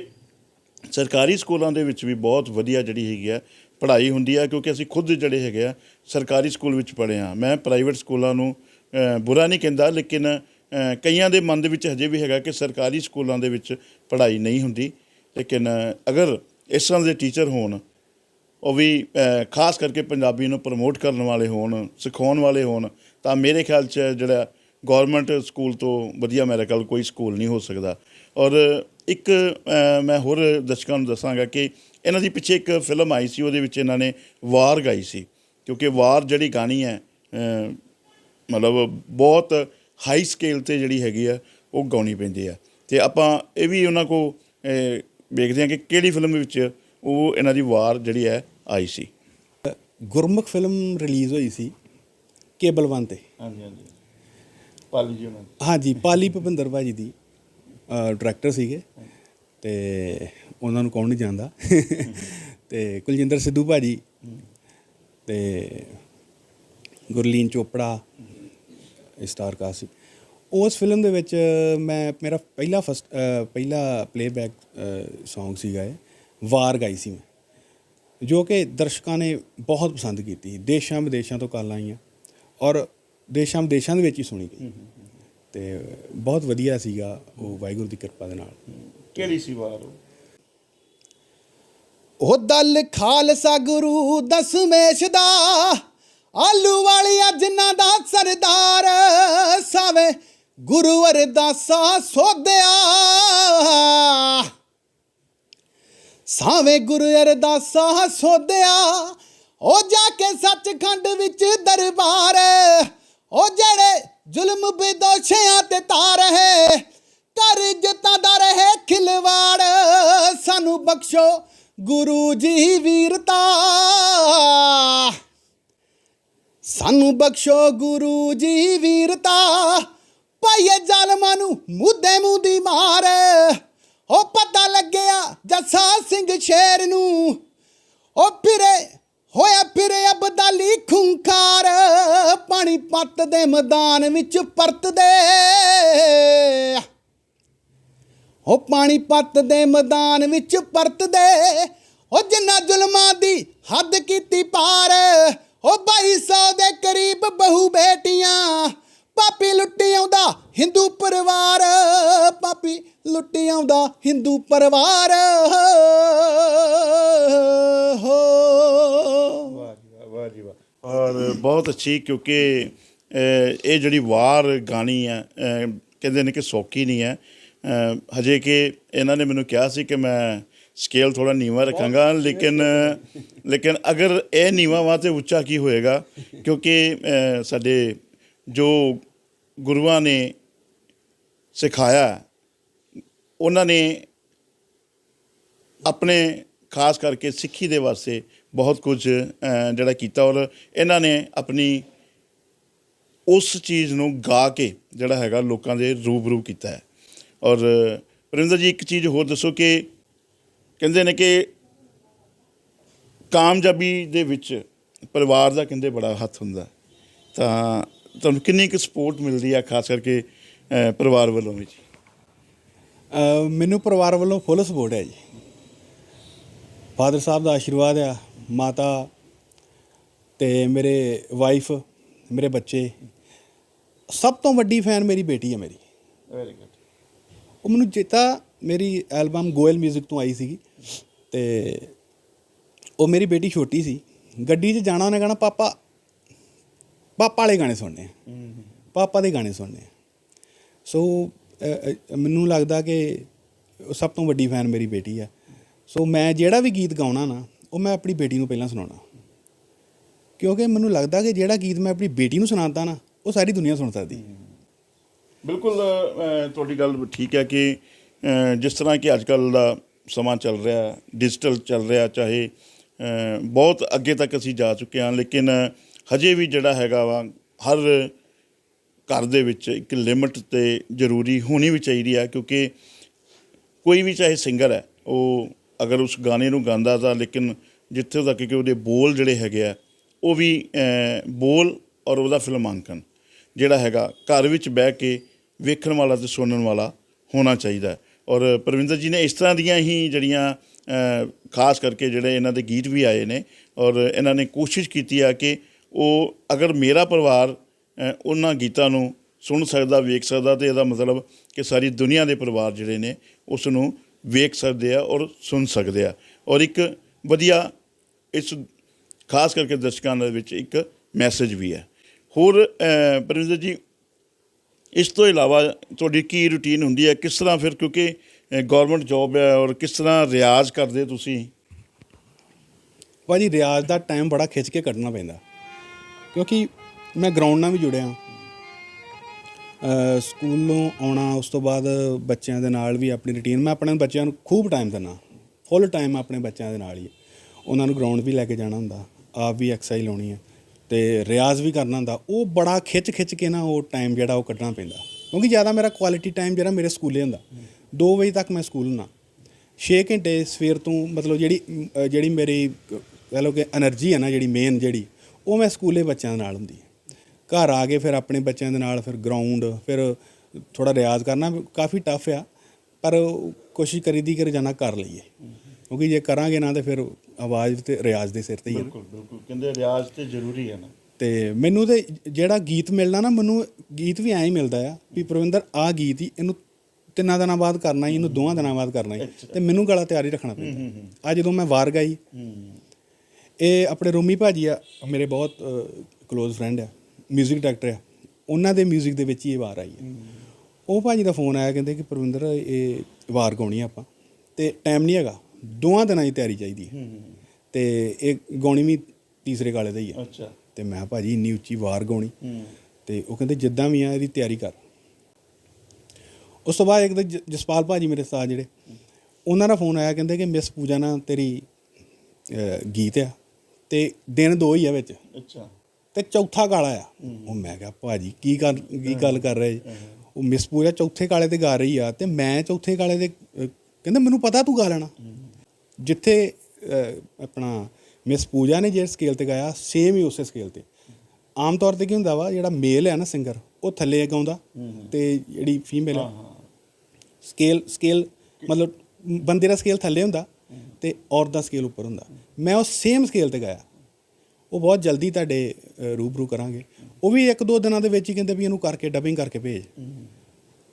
ਸਰਕਾਰੀ ਸਕੂਲਾਂ ਦੇ ਵਿੱਚ ਵੀ ਬਹੁਤ ਵਧੀਆ ਜਿਹੜੀ ਹੈਗੀ ਆ ਪੜ੍ਹਾਈ ਹੁੰਦੀ ਆ ਕਿਉਂਕਿ ਅਸੀਂ ਖੁਦ ਜਿਹੜੇ ਹੈਗੇ ਆ ਸਰਕਾਰੀ ਸਕੂਲ ਵਿੱਚ ਪੜ੍ਹੇ ਆ ਮੈਂ ਪ੍ਰਾਈਵੇਟ ਸਕੂਲਾਂ ਨੂੰ ਬੁਰਾ ਨਹੀਂ ਕਹਿੰਦਾ ਲੇਕਿਨ ਕਈਆਂ ਦੇ ਮਨ ਦੇ ਵਿੱਚ ਹਜੇ ਵੀ ਹੈਗਾ ਕਿ ਸਰਕਾਰੀ ਸਕੂਲਾਂ ਦੇ ਵਿੱਚ ਪੜ੍ਹਾਈ ਨਹੀਂ ਹੁੰਦੀ, ਲੇਕਿਨ ਅਗਰ ਇਸ ਤਰ੍ਹਾਂ ਦੇ ਟੀਚਰ ਹੋਣ, ਉਹ ਵੀ ਖਾਸ ਕਰਕੇ ਪੰਜਾਬੀ ਨੂੰ ਪ੍ਰਮੋਟ ਕਰਨ ਵਾਲੇ ਹੋਣ, ਸਿਖਾਉਣ ਵਾਲੇ ਹੋਣ, ਤਾਂ ਮੇਰੇ ਖਿਆਲ 'ਚ ਜਿਹੜਾ ਗਵਰਨਮੈਂਟ ਸਕੂਲ ਤੋਂ ਵਧੀਆ ਮੇਰੇ ਖਿਆਲ ਕੋਈ ਸਕੂਲ ਨਹੀਂ ਹੋ ਸਕਦਾ। ਔਰ ਇੱਕ ਮੈਂ ਹੋਰ ਦਰਸ਼ਕਾਂ ਨੂੰ ਦੱਸਾਂਗਾ ਕਿ ਇਹਨਾਂ ਦੀ ਪਿੱਛੇ ਇੱਕ ਫਿਲਮ ਆਈ ਸੀ, ਉਹਦੇ ਵਿੱਚ ਇਹਨਾਂ ਨੇ ਵਾਰ ਗਾਈ ਸੀ, ਕਿਉਂਕਿ ਵਾਰ ਜਿਹੜੀ ਗਾਣੀ ਹੈ ਮਤਲਬ ਬਹੁਤ ਹਾਈ ਸਕੇਲ ਤੇ ਜਿਹੜੀ ਹੈਗੀ ਆ ਉਹ ਗਾਉਣੀ ਪੈਂਦੀ ਆ। ਤੇ ਆਪਾਂ ਇਹ ਵੀ ਉਹਨਾਂ ਕੋ ਵੇਖਦੇ ਹਾਂ ਕਿ ਕਿਹੜੀ ਫਿਲਮ ਵਿੱਚ ਉਹ ਇਹਨਾਂ ਦੀ ਵਾਰ ਜਿਹੜੀ ਹੈ ਆਈ ਸੀ। ਗੁਰਮੁਖ ਫਿਲਮ ਰਿਲੀਜ਼ ਹੋਈ ਸੀ ਕੇਬਲ ਵਨ ਤੇ। ਹਾਂਜੀ ਹਾਂਜੀ। ਪਾਲੀ ਜੀ ਉਹਨਾਂ ਹਾਂਜੀ ਪਾਲੀ ਭੁਪਿੰਦਰ ਭਾਜੀ ਦੀ ਡਾਇਰੈਕਟਰ ਸੀਗੇ। ਤੇ ਉਹਨਾਂ ਨੂੰ ਕੌਣ ਨਹੀਂ ਜਾਣਦਾ। ਤੇ ਕੁਲਜਿੰਦਰ ਸਿੱਧੂ ਭਾਜੀ। ਤੇ ਗੁਰਲੀਨ ਚੋਪੜਾ। ਸਟਾਰ ਕਾਸਟ ਸੀ। ਉਸ ਫਿਲਮ ਦੇ ਵਿੱਚ ਮੈਂ ਮੇਰਾ ਪਹਿਲਾ ਫਸਟ ਪਹਿਲਾ ਪਲੇਬੈਕ Song ਸੀਗਾ ਇਹ ਵਾਰ ਗਾਈ ਸੀ ਮੈਂ। ਜੋ ਕਿ ਦਰਸ਼ਕਾਂ ਨੇ ਬਹੁਤ ਪਸੰਦ ਕੀਤੀ। ਦੇਸ਼ਾਂ ਵਿਦੇਸ਼ਾਂ ਤੋਂ ਕਾਲਾਂ ਆਈਆਂ ਔਰ ਦੇਸ਼ਾਂ ਵਿਦੇਸ਼ਾਂ ਦੇ ਵਿੱਚ ਹੀ ਸੁਣੀ ਗਈ। ਤੇ ਬਹੁਤ ਵਧੀਆ ਸੀਗਾ ਉਹ ਵਾਹਿਗੁਰੂ ਦੀ ਕਿਰਪਾ ਦੇ ਨਾਲ। ਕਿਹੜੀ ਸੀ ਵਾਰ ਉਹ? ਉਹ ਦਲ ਖਾਲਸਾ ਗੁਰੂ ਦਸਮੇਸ਼ ਦਾ ਆਲੂ ਵਾਲੀਆ ਜਿਨ੍ਹਾਂ ਦਾ ਸਰਦਾਰ ਸਾਵੇ, ਗੁਰੂ ਅਰਦਾਸਾ ਸੋਧਿਆ। ਸਾਵੇਂ, ਗੁਰੂ ਅਰਦਾਸਾ ਸੋਧਿਆ। ਉਹ ਜਾ ਕੇ ਸੱਚਖੰਡ ਵਿੱਚ ਦਰਬਾਰ ਉਹ ਜਿਹੜੇ ਜ਼ੁਲਮ ਬੇਦੋਸ਼ਿਆਂ ਤੇ ਤਾਰ ਹੈ ਕਰ ਜਤਾਂ ਦਾ ਰਹੇ ਖਿਲਵਾੜ, ਸਾਨੂੰ ਬਖਸ਼ੋ ਗੁਰੂ ਜੀ ਵੀਰਤਾ। ਸਾਨੂੰ ਬਖਸ਼ੋ ਗੁਰੂ ਜੀ ਵੀਰਤਾ। ਪਾਈਏ ਜ਼ਾਲਮਾਂ ਨੂੰ ਮੁੱਦੇ ਮੂੰਹ ਦੀ ਮਾਰ। ਉਹ ਪਤਾ ਲੱਗਿਆ ਜੱਸਾ ਸਿੰਘ ਸ਼ੇਰ ਨੂੰ। ਉਹ ਫਿਰੇ, ਹੋਇਆ ਫਿਰੇ ਅਬਦਾਲੀ ਖੁੰਖਾਰ। ਪਾਣੀ ਪੱਤ ਦੇ ਮੈਦਾਨ ਵਿੱਚ ਪਰਤਦੇ। ਉਹ ਪਾਣੀ ਪੱਤ ਦੇ ਮੈਦਾਨ ਵਿੱਚ ਪਰਤਦੇ। ਉਹ ਜਿੰਨਾ ਜ਼ੁਲਮਾਂ ਦੀ ਹੱਦ ਕੀਤੀ ਪਾਰ। ਉਹ 2200 ਦੇ ਕਰੀਬ ਬਹੂ ਬੇਟੀਆਂ, ਪਾਪੀ ਲੁੱਟੀ ਆਉਂਦਾ ਹਿੰਦੂ ਪਰਿਵਾਰ, ਪਾਪੀ ਲੁੱਟੀ ਆਉਂਦਾ ਹਿੰਦੂ ਪਰਿਵਾਰ। ਹੋ। ਵਾਹ ਜੀ ਵਾਹ ਜੀ ਵਾਹ। ਔਰ ਬਹੁਤ ਅੱਛੀ ਕਿਉਂਕਿ ਇਹ ਜਿਹੜੀ ਵਾਰ ਗਾਣੀ ਹੈ ਕਹਿੰਦੇ ਨੇ ਕਿ ਸੌਖੀ ਨਹੀਂ ਹੈ। ਹਜੇ ਕਿ ਇਹਨਾਂ ਨੇ ਮੈਨੂੰ ਕਿਹਾ ਸੀ ਕਿ ਮੈਂ ਸਕੇਲ ਥੋੜਾ ਨੀਵਾਂ ਰੱਖਾਂਗਾ ਲੇਕਿਨ ਲੇਕਿਨ ਅਗਰ ਇਹ ਨੀਵਾਂ ਵਾ ਤੇ ਉੱਚਾ ਕੀ ਹੋਏਗਾ ਕਿਉਂਕਿ ਸਾਡੇ ਜੋ ਗੁਰੂਆਂ ਨੇ ਸਿਖਾਇਆ ਉਹਨਾਂ ਨੇ ਆਪਣੇ ਖਾਸ ਕਰਕੇ ਸਿੱਖੀ ਦੇ ਵਾਸਤੇ ਬਹੁਤ ਕੁਝ ਜਿਹੜਾ ਕੀਤਾ ਔਰ ਇਹਨਾਂ ਨੇ ਆਪਣੀ ਉਸ ਚੀਜ਼ ਨੂੰ ਗਾ ਕੇ ਜਿਹੜਾ ਹੈਗਾ ਲੋਕਾਂ ਦੇ ਰੂਬਰੂ ਕੀਤਾ ਹੈ ਔਰ ਪਰਿੰਦਰ ਜੀ ਇੱਕ ਚੀਜ਼ ਹੋਰ ਦੱਸੋ ਕਿ ਕਹਿੰਦੇ ਨੇ ਕਿ ਕਾਮਯਾਬੀ ਦੇ ਵਿੱਚ ਪਰਿਵਾਰ ਦਾ ਕਹਿੰਦੇ ਬੜਾ ਹੱਥ ਹੁੰਦਾ। ਤਾਂ ਤੁਹਾਨੂੰ ਕਿੰਨੀ ਕੁ ਸਪੋਰਟ ਮਿਲਦੀ ਹੈ ਖਾਸ ਕਰਕੇ ਪਰਿਵਾਰ ਵੱਲੋਂ ਵੀ ਜੀ? ਮੈਨੂੰ ਪਰਿਵਾਰ ਵੱਲੋਂ ਫੁੱਲ ਸਪੋਰਟ ਹੈ ਜੀ। ਫਾਦਰ ਸਾਹਿਬ ਦਾ ਆਸ਼ੀਰਵਾਦ ਆ ਮਾਤਾ ਤੇ ਮੇਰੇ ਵਾਈਫ ਮੇਰੇ ਬੱਚੇ। ਸਭ ਤੋਂ ਵੱਡੀ ਫੈਨ ਮੇਰੀ ਬੇਟੀ ਹੈ ਮੇਰੀ। ਵੈਰੀ ਗੁੱਡ ਉਹ ਮੈਨੂੰ ਚੇਤਾ ਮੇਰੀ ਐਲਬਮ ਗੋਇਲ 뮤직 ਤੋਂ ਆਈ ਸੀਗੀ ਤੇ ਉਹ ਮੇਰੀ ਬੇਟੀ ਛੋਟੀ ਸੀ। ਗੱਡੀ 'ਚ ਜਾਣਾ, ਉਹਨੇ ਕਹਣਾ, ਪਾਪਾ ਪਾਪਾ ਵਾਲੇ ਗਾਣੇ ਸੁਣਨੇ ਪਾਪਾ ਦੇ ਗਾਣੇ ਸੁਣਨੇ ਸੋ ਮੈਨੂੰ ਲੱਗਦਾ ਕਿ ਸਭ ਤੋਂ ਵੱਡੀ ਫੈਨ ਮੇਰੀ ਬੇਟੀ ਆ। ਸੋ ਮੈਂ ਜਿਹੜਾ ਵੀ ਗੀਤ ਗਾਉਣਾ ਨਾ, ਉਹ ਮੈਂ ਆਪਣੀ ਬੇਟੀ ਨੂੰ ਪਹਿਲਾਂ ਸੁਣਾਉਣਾ। ਕਿਉਂਕਿ ਮੈਨੂੰ ਲੱਗਦਾ ਕਿ ਜਿਹੜਾ ਗੀਤ ਮੈਂ ਆਪਣੀ ਬੇਟੀ ਨੂੰ ਸੁਣਾਉਂਦਾ ਨਾ, ਉਹ ਸਾਰੀ ਦੁਨੀਆ ਸੁਣ ਸਕਦੀ। ਬਿਲਕੁਲ ਤੁਹਾਡੀ ਗੱਲ ਠੀਕ ਹੈ ਕਿ ਜਿਸ ਤਰ੍ਹਾਂ ਕਿ ਅੱਜ ਕੱਲ ਦਾ ਸਮਾਂ ਚੱਲ ਰਿਹਾ ਡਿਜੀਟਲ ਚੱਲ ਰਿਹਾ, ਚਾਹੇ ਬਹੁਤ ਅੱਗੇ ਤੱਕ ਅਸੀਂ ਜਾ ਚੁੱਕੇ ਹਾਂ, ਲੇਕਿਨ ਹਜੇ ਵੀ ਜਿਹੜਾ ਹੈਗਾ ਵਾ, ਹਰ ਘਰ ਦੇ ਵਿੱਚ ਇੱਕ ਲਿਮਟ ਤੇ ਜ਼ਰੂਰੀ ਹੋਣੀ ਵੀ ਚਾਹੀਦੀ ਹੈ, ਕਿਉਂਕਿ ਕੋਈ ਵੀ ਚਾਹੇ ਸਿੰਗਰ ਹੈ, ਉਹ ਅਗਰ ਉਸ ਗਾਣੇ ਨੂੰ ਗਾਉਂਦਾ ਤਾਂ ਲੇਕਿਨ ਜਿੱਥੇ ਤੱਕ ਕਿ ਉਹਦੇ ਬੋਲ ਜਿਹੜੇ ਹੈਗੇ ਆ, ਉਹ ਵੀ ਬੋਲ ਔਰ ਉਹਦਾ ਫਿਲਮਾਂਕਨ ਜਿਹੜਾ ਹੈਗਾ, ਘਰ ਵਿੱਚ ਬਹਿ ਕੇ ਵੇਖਣ ਵਾਲਾ ਤੇ ਸੁਣਨ ਵਾਲਾ ਹੋਣਾ ਚਾਹੀਦਾ ਔਰ ਪਰਵਿੰਦਰ ਜੀ ਨੇ ਇਸ ਤਰ੍ਹਾਂ ਦੀਆਂ ਹੀ ਜਿਹੜੀਆਂ ਖਾਸ ਕਰਕੇ ਜਿਹੜੇ ਇਹਨਾਂ ਦੇ ਗੀਤ ਵੀ ਆਏ ਨੇ ਔਰ ਇਹਨਾਂ ਨੇ ਕੋਸ਼ਿਸ਼ ਕੀਤੀ ਆ ਕਿ ਉਹ ਅਗਰ ਮੇਰਾ ਪਰਿਵਾਰ ਉਹਨਾਂ ਗੀਤਾਂ ਨੂੰ ਸੁਣ ਸਕਦਾ, ਵੇਖ ਸਕਦਾ ਤੇ ਇਹਦਾ ਮਤਲਬ ਕਿ ਸਾਰੀ ਦੁਨੀਆ ਦੇ ਪਰਿਵਾਰ ਜਿਹੜੇ ਨੇ ਉਸ ਨੂੰ ਵੇਖ ਸਕਦੇ ਆ ਔਰ ਸੁਣ ਸਕਦੇ ਆ। ਔਰ ਇੱਕ ਵਧੀਆ ਇਸ ਖਾਸ ਕਰਕੇ ਦਰਸ਼ਕਾਂ ਦੇ ਵਿੱਚ ਇੱਕ ਮੈਸੇਜ ਵੀ ਹੈ। ਹੋਰ ਪਰਮਿੰਦਰ ਜੀ ਇਸ ਤੋਂ ਇਲਾਵਾ ਤੁਹਾਡੀ ਕੀ ਰੁਟੀਨ ਹੁੰਦੀ ਹੈ? ਕਿਸ ਤਰ੍ਹਾਂ ਫਿਰ ਕਿਉਂਕਿ ਗਵਰਨਮੈਂਟ ਜੌਬ ਹੈ ਔਰ ਕਿਸ ਤਰ੍ਹਾਂ ਰਿਆਜ਼ ਕਰਦੇ ਹੋ ਤੁਸੀਂ? ਭਾਜੀ, ਰਿਆਜ਼ ਦਾ ਟਾਈਮ ਬੜਾ ਖਿੱਚ ਕੇ ਕੱਢਣਾ ਪੈਂਦਾ। ਕਿਉਂਕਿ ਮੈਂ ਗਰਾਊਂਡ ਨਾਲ ਵੀ ਜੁੜਿਆ ਸਕੂਲੋਂ ਆਉਣਾ, ਉਸ ਤੋਂ ਬਾਅਦ ਬੱਚਿਆਂ ਦੇ ਨਾਲ ਵੀ ਆਪਣੀ ਰੁਟੀਨ ਮੈਂ ਆਪਣੇ ਬੱਚਿਆਂ ਨੂੰ ਖੂਬ ਟਾਈਮ ਦਿੰਦਾ ਫੁੱਲ ਟਾਈਮ ਆਪਣੇ ਬੱਚਿਆਂ ਦੇ ਨਾਲ ਹੀ। ਉਹਨਾਂ ਨੂੰ ਗਰਾਊਂਡ ਵੀ ਲੈ ਕੇ ਜਾਣਾ ਹੁੰਦਾ। ਆਪ ਵੀ ਐਕਸਰਸਾਈਜ਼ ਲਾਉਣੀ ਹੈ। ਤੇ ਰਿਆਜ਼ ਵੀ ਕਰਨਾ ਹੁੰਦਾ, ਉਹ ਬੜਾ ਖਿੱਚ ਖਿੱਚ ਕੇ ਨਾ ਉਹ ਟਾਈਮ ਜਿਹੜਾ ਉਹ ਕੱਢਣਾ ਪੈਂਦਾ। ਕਿਉਂਕਿ ਜ਼ਿਆਦਾ ਮੇਰਾ ਕੁਆਲਿਟੀ ਟਾਈਮ ਜਿਹੜਾ ਮੇਰੇ ਸਕੂਲੇ ਹੁੰਦਾ। 2 ਵਜੇ ਤੱਕ ਮੈਂ ਸਕੂਲ ਨਾ। 6 ਘੰਟੇ ਸਵੇਰ ਤੋਂ ਮਤਲਬ ਜਿਹੜੀ ਜਿਹੜੀ ਮੇਰੀ, ਕਹ ਲਓ ਕਿ એનર્ਜੀ ਹੈ ਨਾ, ਜਿਹੜੀ ਮੇਨ ਜਿਹੜੀ, ਉਹ ਮੈਂ ਸਕੂਲੇ ਬੱਚਿਆਂ ਨਾਲ ਹੁੰਦੀ ਘਰ ਆ ਕੇ ਫਿਰ ਆਪਣੇ ਬੱਚਿਆਂ ਦੇ ਨਾਲ ਫਿਰ ਗਰਾਊਂਡ ਫਿਰ ਥੋੜਾ ਰਿਆਜ਼ ਕਰਨਾ ਕਾਫੀ ਟਫ ਆ, ਪਰ ਕੋਸ਼ਿਸ਼ ਕਰੀਦੀ ਕਿ ਰੋਜ਼ਾਨਾ ਕਰ ਲਈਏ। ਕਿਉਂਕਿ ਜੇ ਕਰਾਂਗੇ ਨਾ ਤਾਂ ਫਿਰ ਆਵਾਜ਼ ਤੇ ਰਿਆਜ਼ ਦੇ ਸਿਰ ਤੇ ਹੀ ਹੈ ਬਿਲਕੁਲ ਬਿਲਕੁਲ। ਕਹਿੰਦੇ ਰਿਆਜ਼ ਤੇ ਜ਼ਰੂਰੀ ਹੈ ਨਾ। ਤੇ ਮੈਨੂੰ ਤੇ ਜਿਹੜਾ ਗੀਤ ਮਿਲਣਾ ਨਾ ਮੈਨੂੰ ਗੀਤ ਵੀ ਐਂ ਹੀ ਮਿਲਦਾ ਆ ਵੀ ਪ੍ਰਵਿੰਦਰ ਆ ਗੀਤ ਹੀ ਇਹਨੂੰ ਤਿੰਨਾਂ ਦਿਨਾਂ ਬਾਅਦ ਕਰਨਾ ਹੀ ਇਹਨੂੰ ਦੋਹਾਂ ਦਿਨਾਂ ਬਾਅਦ ਕਰਨਾ ਹੀ। ਤੇ ਮੈਨੂੰ ਗਲਾ ਤਿਆਰੀ ਰੱਖਣਾ ਪੈਂਦਾ। ਆ ਜਦੋਂ ਮੈਂ ਵਾਰ ਗਾਈ ਇਹ ਆਪਣੇ ਰੋਮੀ ਭਾਜੀ ਆ ਮੇਰੇ ਬਹੁਤ ক্লোਜ਼ ਫਰੈਂਡ ਆ 뮤직 ਡਾਇਰੈਕਟਰ ਆ ਉਹਨਾਂ ਦੇ 뮤직 ਦੇ ਵਿੱਚ ਹੀ ਇਹ ਵਾਰ ਆਈ ਹੈ। ਉਹ ਭਾਜੀ ਦਾ ਫੋਨ ਆਇਆ ਕਹਿੰਦੇ ਕਿ ਪ੍ਰਵਿੰਦਰ ਇਹ ਵਾਰ ਗਾਉਣੀ ਆ ਆਪਾਂ। ਤੇ ਟਾਈਮ ਨਹੀਂ ਹੈਗਾ। ਦੋਵਾਂ ਦਿਨਾਂ ਦੀ ਤਿਆਰੀ ਚਾਹੀਦੀ ਹੈ। ਤੇ ਇਹ ਗਾਉਣੀ ਵੀ ਤੀਸਰੇ ਗਾਲੇ ਦਾ ਹੀ ਆ ਅੱਛਾ। ਤੇ ਮੈਂ ਕਿਹਾ, ਭਾਜੀ ਇੰਨੀ ਉੱਚੀ ਵਾਰ ਗਾਉਣੀ। ਹੂੰ। ਤੇ ਉਹ ਕਹਿੰਦੇ ਜਿੱਦਾਂ ਵੀ ਆ ਇਹਦੀ ਤਿਆਰੀ ਕਰ। ਉਸ ਤੋਂ ਬਾਅਦ ਇੱਕ ਦਿਨ ਜਸਪਾਲ ਭਾਜੀ ਮੇਰੇ ਸਾਥ ਜਿਹੜੇ ਉਹਨਾਂ ਦਾ ਫੋਨ ਆਇਆ ਕਹਿੰਦੇ ਕਿ ਮਿਸ ਪੂਜਾ ਨਾਲ ਤੇਰੀ ਗੀਤ ਆ। ਤੇ ਦਿਨ ਦੋ ਹੀ ਆ ਵਿੱਚ। ਅੱਛਾ। ਤੇ ਚੌਥਾ ਕਾਲਾ ਆ। ਉਹ ਮੈਂ ਕਿਹਾ ਭਾਜੀ ਕੀ ਗੱਲ ਕੀ ਗੱਲ ਕਰ ਰਹੇ ਉਹ ਮਿਸ ਪੂਜਾ ਚੌਥੇ ਕਾਲੇ ਤੇ ਗਾ ਰਹੀ ਆ ਤੇ ਮੈਂ ਚੌਥੇ ਕਾਲੇ ਦੇ ਕਹਿੰਦੇ ਮੈਨੂੰ ਪਤਾ ਤੂੰ ਗਾ ਲੈਣਾ। ਜਿੱਥੇ ਆਪਣਾ ਮਿਸ ਪੂਜਾ ਨੇ ਜਿਹੜੇ ਸਕੇਲ ਤੇ ਗਾਇਆ ਸੇਮ ਹੀ ਉਸੇ ਸਕੇਲ ਤੇ। ਆਮ ਤੌਰ ਤੇ ਕੀ ਹੁੰਦਾ ਵਾ, ਜਿਹੜਾ ਮੇਲ ਹੈ ਨਾ ਸਿੰਗਰ ਉਹ ਥੱਲੇ ਗਾਉਂਦਾ ਤੇ ਜਿਹੜੀ ਫੀਮੇਲ ਆ ਸਕੇਲ ਸਕੇਲ ਮਤਲਬ ਬੰਦੇ ਦਾ ਸਕੇਲ ਥੱਲੇ ਹੁੰਦਾ ਤੇ ਔਰਤ ਦਾ ਸਕੇਲ ਉੱਪਰ ਹੁੰਦਾ। ਮੈਂ ਉਹ ਸੇਮ ਸਕੇਲ ਤੇ ਗਾਇਆ। ਉਹ ਬਹੁਤ ਜਲਦੀ ਤੁਹਾਡੇ ਰੂਬਰੂ ਕਰਾਂਗੇ। ਉਹ ਵੀ ਇੱਕ ਦੋ ਦਿਨਾਂ ਦੇ ਵਿੱਚ ਹੀ ਕਹਿੰਦੇ ਵੀ ਇਹਨੂੰ ਕਰਕੇ ਡਬਿੰਗ ਕਰਕੇ ਭੇਜ।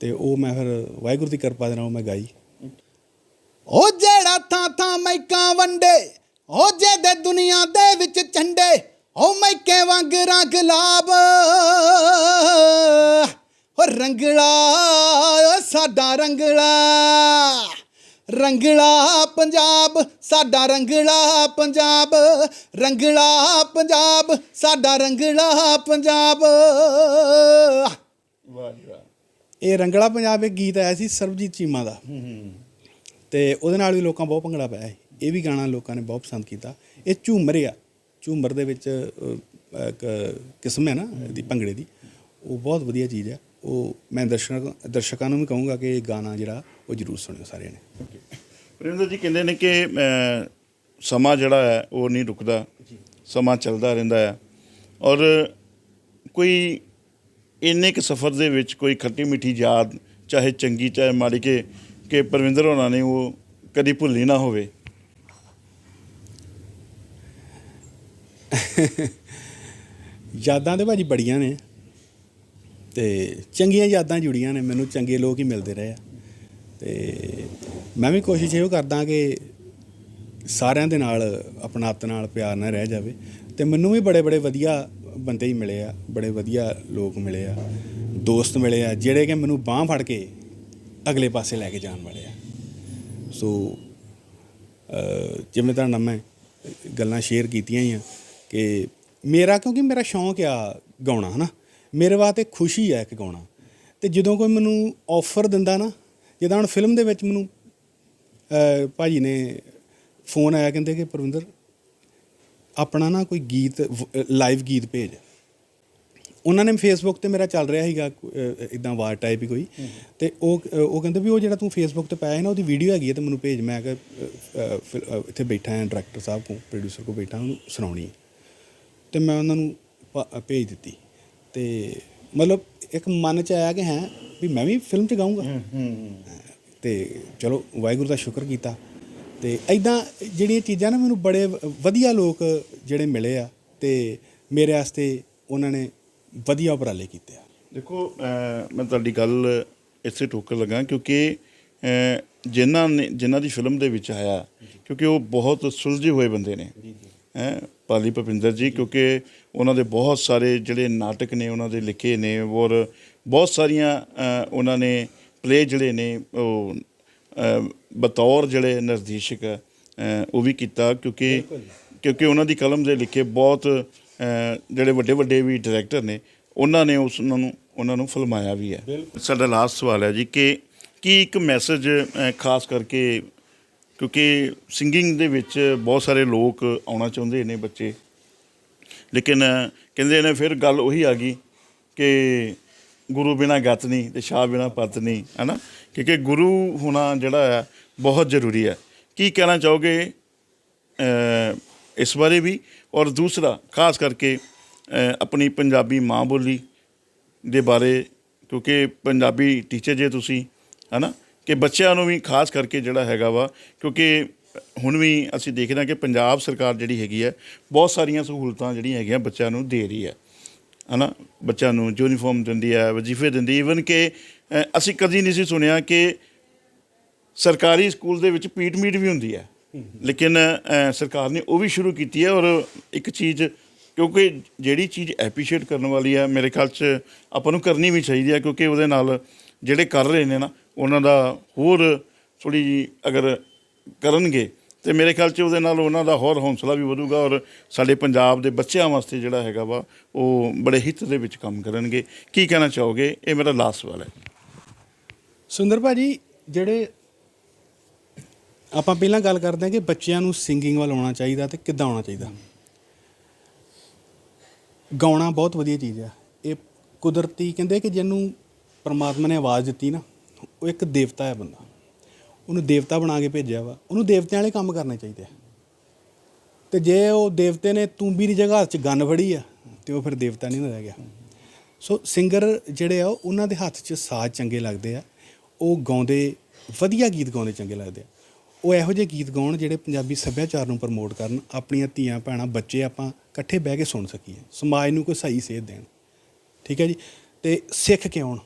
ਤੇ ਉਹ ਮੈਂ ਫਿਰ ਵਾਹਿਗੁਰੂ ਦੀ ਕਿਰਪਾ ਦੇ ਨਾਲ ਉਹ ਮੈਂ ਗਾਈ। ਉਹ ਜਿਹੜਾ ਥਾਂ ਥਾਂ ਮੈਕਾਂ ਵੰਡੇ ਉਹ ਜੇ ਦੇ ਦੁਨੀਆ ਦੇ ਵਿੱਚ ਝੰਡੇ ਉਹ ਮੈਕੇ ਵਾਂਗ ਰੰਗ ਲਾਬ ਹੋ ਰੰਗਲਾ ਓ ਸਾਡਾ ਰੰਗਲਾ ਰੰਗਲਾ ਪੰਜਾਬ ਸਾਡਾ ਰੰਗਲਾ ਪੰਜਾਬ ਰੰਗਲਾ ਪੰਜਾਬ ਸਾਡਾ ਰੰਗਲਾ ਪੰਜਾਬ। ਵਾਹ ਵਾਹ। ਇਹ ਰੰਗਲਾ ਪੰਜਾਬ ਇੱਕ ਗੀਤ ਆਇਆ ਸੀ ਸਰਬਜੀਤ ਚੀਮਾ ਦਾ। ਹੂੰ ਹੂੰ। ਤੇ ਉਹਦੇ ਨਾਲ ਵੀ ਲੋਕਾਂ ਬਹੁਤ ਭੰਗੜਾ ਪਾਇਆ। ਇਹ ਵੀ ਗਾਣਾ ਲੋਕਾਂ ਨੇ ਬਹੁਤ ਪਸੰਦ ਕੀਤਾ। ਇਹ ਝੂਮਰ ਆ ਝੂਮਰ ਦੇ ਵਿੱਚ ਇੱਕ ਕਿਸਮ ਹੈ ਨਾ ਦੀ ਭੰਗੜੇ ਦੀ। ਉਹ ਬਹੁਤ ਵਧੀਆ ਚੀਜ਼ ਹੈ। ਉਹ ਮੈਂ ਦਰਸ਼ਕ ਦਰਸ਼ਕਾਂ ਨੂੰ ਵੀ ਕਹੂੰਗਾ ਕਿ ਇਹ ਗਾਣਾ ਜਿਹੜਾ ਉਹ ਜ਼ਰੂਰ ਸੁਣਿਓ ਸਾਰਿਆਂ ਨੇ। ਪ੍ਰਿੰਦਰ ਜੀ ਕਹਿੰਦੇ ਨੇ ਕਿ ਸਮਾਂ ਜਿਹੜਾ ਹੈ ਉਹ ਨਹੀਂ ਰੁਕਦਾ। ਸਮਾਂ ਚੱਲਦਾ ਰਹਿੰਦਾ ਹੈ। ਔਰ ਕੋਈ ਇੰਨੇ ਕੁ ਸਫ਼ਰ ਦੇ ਵਿੱਚ ਕੋਈ ਖੱਟੀ ਮਿੱਠੀ ਯਾਦ ਚਾਹੇ ਚੰਗੀ ਚਾਹੇ ਮਾੜੀ ਕਿ ਕਿ ਪਰਵਿੰਦਰ ਹੋਣਾ ਨੇ ਉਹ ਕਦੀ ਭੁੱਲੀ ਨਾ ਹੋਵੇ। ਯਾਦਾਂ ਤੇ ਭਾਜੀ ਬੜੀਆਂ ਨੇ ਤੇ ਚੰਗੀਆਂ ਯਾਦਾਂ ਜੁੜੀਆਂ ਨੇ, ਮੈਨੂੰ ਚੰਗੇ ਲੋਕ ਹੀ ਮਿਲਦੇ ਰਹੇ ਆ। ਤੇ ਮੈਂ ਵੀ ਕੋਸ਼ਿਸ਼ ਇਹੋ ਕਰਦਾ ਕਿ ਸਾਰਿਆਂ ਦੇ ਨਾਲ ਆਪਣਾਤ ਨਾਲ ਪਿਆਰ ਨਾਲ ਰਹਿ ਜਾਵੇ ਤੇ ਮੈਨੂੰ ਵੀ ਬੜੇ ਬੜੇ ਵਧੀਆ ਬੰਦੇ ਹੀ ਮਿਲੇ ਆ, ਬੜੇ ਵਧੀਆ ਲੋਕ ਮਿਲੇ ਆ, ਦੋਸਤ ਮਿਲੇ ਆ, ਜਿਹੜੇ ਕਿ ਮੈਨੂੰ ਬਾਹ ਫੜ ਕੇ ਅਗਲੇ ਪਾਸੇ ਲੈ ਕੇ ਜਾਣ ਵਾਲੇ ਆ। ਸੋ ਅਹ, ਜਿਵੇਂ ਤਾਂ ਮੈਂ ਗੱਲਾਂ ਸ਼ੇਅਰ ਕੀਤੀਆਂ ਹੀ ਆ ਕਿ ਮੇਰਾ, ਕਿਉਂਕਿ ਮੇਰਾ ਸ਼ੌਂਕ ਆ ਗਾਉਣਾ, ਹਨਾ? ਮੇਰੇ ਵਾਸਤੇ ਖੁਸ਼ੀ ਆ ਇੱਕ ਗਾਉਣਾ। ਤੇ ਜਦੋਂ ਕੋਈ ਮੈਨੂੰ ਆਫਰ ਦਿੰਦਾ ਨਾ, ਜਿੱਦਾਂ ਹੁਣ ਫਿਲਮ ਦੇ ਵਿੱਚ ਮੈਨੂੰ, ਅਹ, ਭਾਜੀ ਨੇ ਫੋਨ ਆਇਆ, ਕਹਿੰਦੇ ਕਿ ਪ੍ਰਵਿੰਦਰ, ਆਪਣਾ ਨਾ ਕੋਈ ਗੀਤ ਲਾਈਵ ਗੀਤ ਭੇਜ। ਉਹਨਾਂ ਨੇ ਫੇਸਬੁੱਕ ਤੇ ਮੇਰਾ ਚੱਲ ਰਿਹਾ ਸੀਗਾ ਇਦਾਂ ਵਾਰ ਟਾਈਪ ਹੀ ਕੋਈ। ਤੇ ਉਹ ਉਹ ਕਹਿੰਦੇ ਵੀ ਉਹ ਜਿਹੜਾ ਤੂੰ ਫੇਸਬੁੱਕ ਤੇ ਪਾਇਆ ਹੈ ਨਾ ਉਹਦੀ ਵੀਡੀਓ ਹੈਗੀ ਹੈ ਤੇ ਮੈਨੂੰ ਭੇਜ। ਮੈਂ ਕਿ ਇੱਥੇ ਬੈਠਾ ਹਾਂ ਡਾਇਰੈਕਟਰ ਸਾਹਿਬ ਕੋ ਪ੍ਰੋਡਿਊਸਰ ਕੋ ਬੈਠਾ ਉਹਨੂੰ ਸੁਣਾਉਣੀ ਤੇ ਮੈਂ ਉਹਨਾਂ ਨੂੰ ਭੇਜ ਦਿੱਤੀ। ਤੇ ਮਤਲਬ ਇੱਕ ਮਨ ਚ ਆਇਆ ਕਿ ਹੈ ਵੀ ਮੈਂ ਵੀ ਫਿਲਮ ਚ ਗਾਉਂਗਾ ਤੇ ਚਲੋ ਵਾਹਿਗੁਰੂ ਦਾ ਸ਼ੁਕਰ ਕੀਤਾ। ਤੇ ਐਦਾਂ ਜਿਹੜੀਆਂ ਚੀਜ਼ਾਂ ਨਾ ਮੈਨੂੰ ਬੜੇ ਵਧੀਆ ਲੋਕ ਜਿਹੜੇ ਮਿਲੇ ਆ ਤੇ ਮੇਰੇ ਵਾਸਤੇ ਉਹਨਾਂ ਨੇ ਵਧੀਆ ਉਪਰਾਲੇ ਕੀਤੇ ਆ। ਦੇਖੋ ਮੈਂ ਤੁਹਾਡੀ ਗੱਲ ਇਸੇ ਟੋਕਰ ਲਗਾ ਕਿਉਂਕਿ ਜਿਨ੍ਹਾਂ ਨੇ ਜਿਨ੍ਹਾਂ ਦੀ ਫਿਲਮ ਦੇ ਵਿੱਚ ਆਇਆ ਕਿਉਂਕਿ ਉਹ ਬਹੁਤ ਸੁਲਝੇ ਹੋਏ ਬੰਦੇ ਨੇ। ਹੈ ਪਾਲੀ ਭਪਿੰਦਰ ਜੀ ਕਿਉਂਕਿ ਉਹਨਾਂ ਦੇ ਬਹੁਤ ਸਾਰੇ ਜਿਹੜੇ ਨਾਟਕ ਨੇ ਉਹਨਾਂ ਦੇ ਲਿਖੇ ਨੇ ਔਰ ਬਹੁਤ ਸਾਰੀਆਂ ਉਹਨਾਂ ਨੇ ਪਲੇ ਜਿਹੜੇ ਨੇ ਉਹ ਬਤੌਰ ਜਿਹੜੇ ਨਿਰਦੇਸ਼ਕ ਉਹ ਵੀ ਕੀਤਾ ਕਿਉਂਕਿ ਕਿਉਂਕਿ ਉਹਨਾਂ ਦੀ ਕਲਮ ਦੇ ਲਿਖੇ ਬਹੁਤ ਜਿਹੜੇ ਵੱਡੇ ਵੱਡੇ ਵੀ ਡਾਇਰੈਕਟਰ ਨੇ ਉਹਨਾਂ ਨੇ ਉਸ ਨੂੰ ਉਹਨਾਂ ਨੂੰ ਫਿਲਮਾਇਆ ਵੀ ਹੈ। ਸਾਡਾ ਲਾਸਟ ਸਵਾਲ ਹੈ ਜੀ ਕਿ ਕੀ ਇੱਕ ਮੈਸੇਜ ਖਾਸ ਕਰਕੇ ਕਿਉਂਕਿ ਸਿੰਗਿੰਗ ਦੇ ਵਿੱਚ ਬਹੁਤ ਸਾਰੇ ਲੋਕ ਆਉਣਾ ਚਾਹੁੰਦੇ ਨੇ ਬੱਚੇ। ਲੇਕਿਨ ਕਹਿੰਦੇ ਨੇ ਫਿਰ ਗੱਲ ਉਹੀ ਆ ਗਈ ਕਿ ਗੁਰੂ ਬਿਨਾ ਗਤ ਨਹੀਂ ਤੇ ਸ਼ਾਹ ਬਿਨਾ ਪਤ ਨਹੀਂ ਹੈਨਾ? ਕਿਉਂਕਿ ਗੁਰੂ ਹੋਣਾ ਜਿਹੜਾ ਹੈ ਬਹੁਤ ਜ਼ਰੂਰੀ ਹੈ। ਕੀ ਕਹਿਣਾ ਚਾਹੋਗੇ ਇਸ ਬਾਰੇ ਵੀ? ਔਰ ਦੂਸਰਾ, ਖਾਸ ਕਰਕੇ ਆਪਣੀ ਪੰਜਾਬੀ ਮਾਂ ਬੋਲੀ ਦੇ ਬਾਰੇ, ਕਿਉਂਕਿ ਪੰਜਾਬੀ ਟੀਚਰ ਜੇ ਤੁਸੀਂ, ਹਨਾ, ਕਿ ਬੱਚਿਆਂ ਨੂੰ ਵੀ ਖਾਸ ਕਰਕੇ ਜਿਹੜਾ ਹੈਗਾ ਵਾ, ਕਿਉਂਕਿ ਹੁਣ ਵੀ ਅਸੀਂ ਦੇਖਦੇ ਹਾਂ ਕਿ ਪੰਜਾਬ ਸਰਕਾਰ ਜਿਹੜੀ ਹੈਗੀ ਹੈ, ਬਹੁਤ ਸਾਰੀਆਂ ਸਹੂਲਤਾਂ ਜਿਹੜੀਆਂ ਹੈਗੀਆਂ ਬੱਚਿਆਂ ਨੂੰ ਦੇ ਰਹੀ ਹੈ, ਹਨਾ, ਬੱਚਿਆਂ ਨੂੰ ਯੂਨੀਫਾਰਮ ਦਿੰਦੀ ਹੈ, ਵਜ਼ੀਫੇ ਦਿੰਦੀ ਈਵਨ ਕਿ ਅਸੀਂ ਕਦੀ ਨਹੀਂ ਸੀ ਸੁਣਿਆ ਕਿ ਸਰਕਾਰੀ ਸਕੂਲ ਦੇ ਵਿੱਚ ਪੀਟ ਮੀਟ ਵੀ ਹੁੰਦੀ ਹੈ ਲੇਕਿਨ ਸਰਕਾਰ ਨੇ ਉਹ ਵੀ ਸ਼ੁਰੂ ਕੀਤੀ ਹੈ ਔਰ ਇੱਕ ਚੀਜ਼, ਕਿਉਂਕਿ ਜਿਹੜੀ ਚੀਜ਼ ਐਪਰੀਸ਼ੀਏਟ ਕਰਨ ਵਾਲੀ ਹੈ, ਮੇਰੇ ਖਿਆਲ 'ਚ ਆਪਾਂ ਨੂੰ ਕਰਨੀ ਵੀ ਚਾਹੀਦੀ ਹੈ, ਕਿਉਂਕਿ ਉਹਦੇ ਨਾਲ ਜਿਹੜੇ ਕਰ ਰਹੇ ਨੇ ਨਾ, ਉਹਨਾਂ ਦਾ ਹੋਰ ਥੋੜੀ ਜੀ ਅਗਰ ਕਰਨਗੇ, ਤੇ ਮੇਰੇ ਖਿਆਲ 'ਚ ਉਹਦੇ ਨਾਲ ਉਹਨਾਂ ਦਾ ਹੋਰ ਹੌਸਲਾ ਵੀ ਵਧੂਗਾ ਔਰ ਸਾਡੇ ਪੰਜਾਬ ਦੇ ਬੱਚਿਆਂ ਵਾਸਤੇ ਜਿਹੜਾ ਹੈਗਾ ਵਾ, ਉਹ ਬੜੇ ਹਿੱਤ ਦੇ ਵਿੱਚ ਕੰਮ ਕਰਨਗੇ। ਕੀ ਕਹਿਣਾ ਚਾਹੋਗੇ? ਇਹ ਮੇਰਾ ਲਾਸਟ ਸਵਾਲ ਹੈ। ਸੁੰਦਰ ਭਾਜੀ, ਜਿਹੜੇ ਆਪਾਂ ਪਹਿਲਾਂ ਗੱਲ ਕਰਦੇ ਹਾਂ ਕਿ ਬੱਚਿਆਂ ਨੂੰ ਸਿੰਗਿੰਗ ਵੱਲ ਆਉਣਾ ਚਾਹੀਦਾ ਤੇ ਕਿੱਦਾਂ ਆਉਣਾ ਚਾਹੀਦਾ। ਗਾਉਣਾ ਬਹੁਤ ਵਧੀਆ ਚੀਜ਼ ਆ। ਇਹ ਕੁਦਰਤੀ ਕਹਿੰਦੇ ਕਿ ਜਿਹਨੂੰ ਪਰਮਾਤਮਾ ਨੇ ਆਵਾਜ਼ ਦਿੱਤੀ ਨਾ, ਉਹ ਇੱਕ ਦੇਵਤਾ ਹੈ ਬੰਦਾ। ਉਹਨੂੰ ਦੇਵਤਾ ਬਣਾ ਕੇ ਭੇਜਿਆ ਵਾ। ਉਹਨੂੰ ਦੇਵਤਿਆਂ ਵਾਲੇ ਕੰਮ ਕਰਨੇ ਚਾਹੀਦੇ ਆ। ਤੇ ਜੇ ਉਹ ਦੇਵਤੇ ਨੇ ਤੂੰਬੀ ਦੀ ਜਗ੍ਹਾ 'ਚ ਗੰਨ ਫੜੀ ਆ, ਤੇ ਉਹ ਫਿਰ ਦੇਵਤਾ ਨਹੀਂ ਨਾ ਰਹਿ ਗਿਆ। ਸੋ ਸਿੰਗਰ ਜਿਹੜੇ ਆ ਉਹਨਾਂ ਦੇ ਹੱਥ 'ਚ ਸਾਜ਼ ਚੰਗੇ ਲੱਗਦੇ ਆ। ਉਹ ਗਾਉਂਦੇ, ਵਧੀਆ ਗੀਤ ਗਾਉਂਦੇ ਚੰਗੇ ਲੱਗਦੇ ਆ। ਉਹ ਇਹੋ ਜਿਹੇ ਗੀਤ ਗਾਉਣ ਜਿਹੜੇ ਪੰਜਾਬੀ ਸੱਭਿਆਚਾਰ ਨੂੰ ਪ੍ਰਮੋਟ ਕਰਨ, ਆਪਣੀਆਂ ਧੀਆਂ, ਭੈਣਾਂ, ਬੱਚੇ ਆਪਾਂ ਇਕੱਠੇ ਬਹਿ ਕੇ ਸੁਣ ਸਕੀਏ। ਸਮਾਜ ਨੂੰ ਕੋਈ ਸਹੀ ਸੇਧ ਦੇਣ। ਠੀਕ ਹੈ ਜੀ? ਤੇ ਸਿੱਖ ਕੇ ਆਉਣ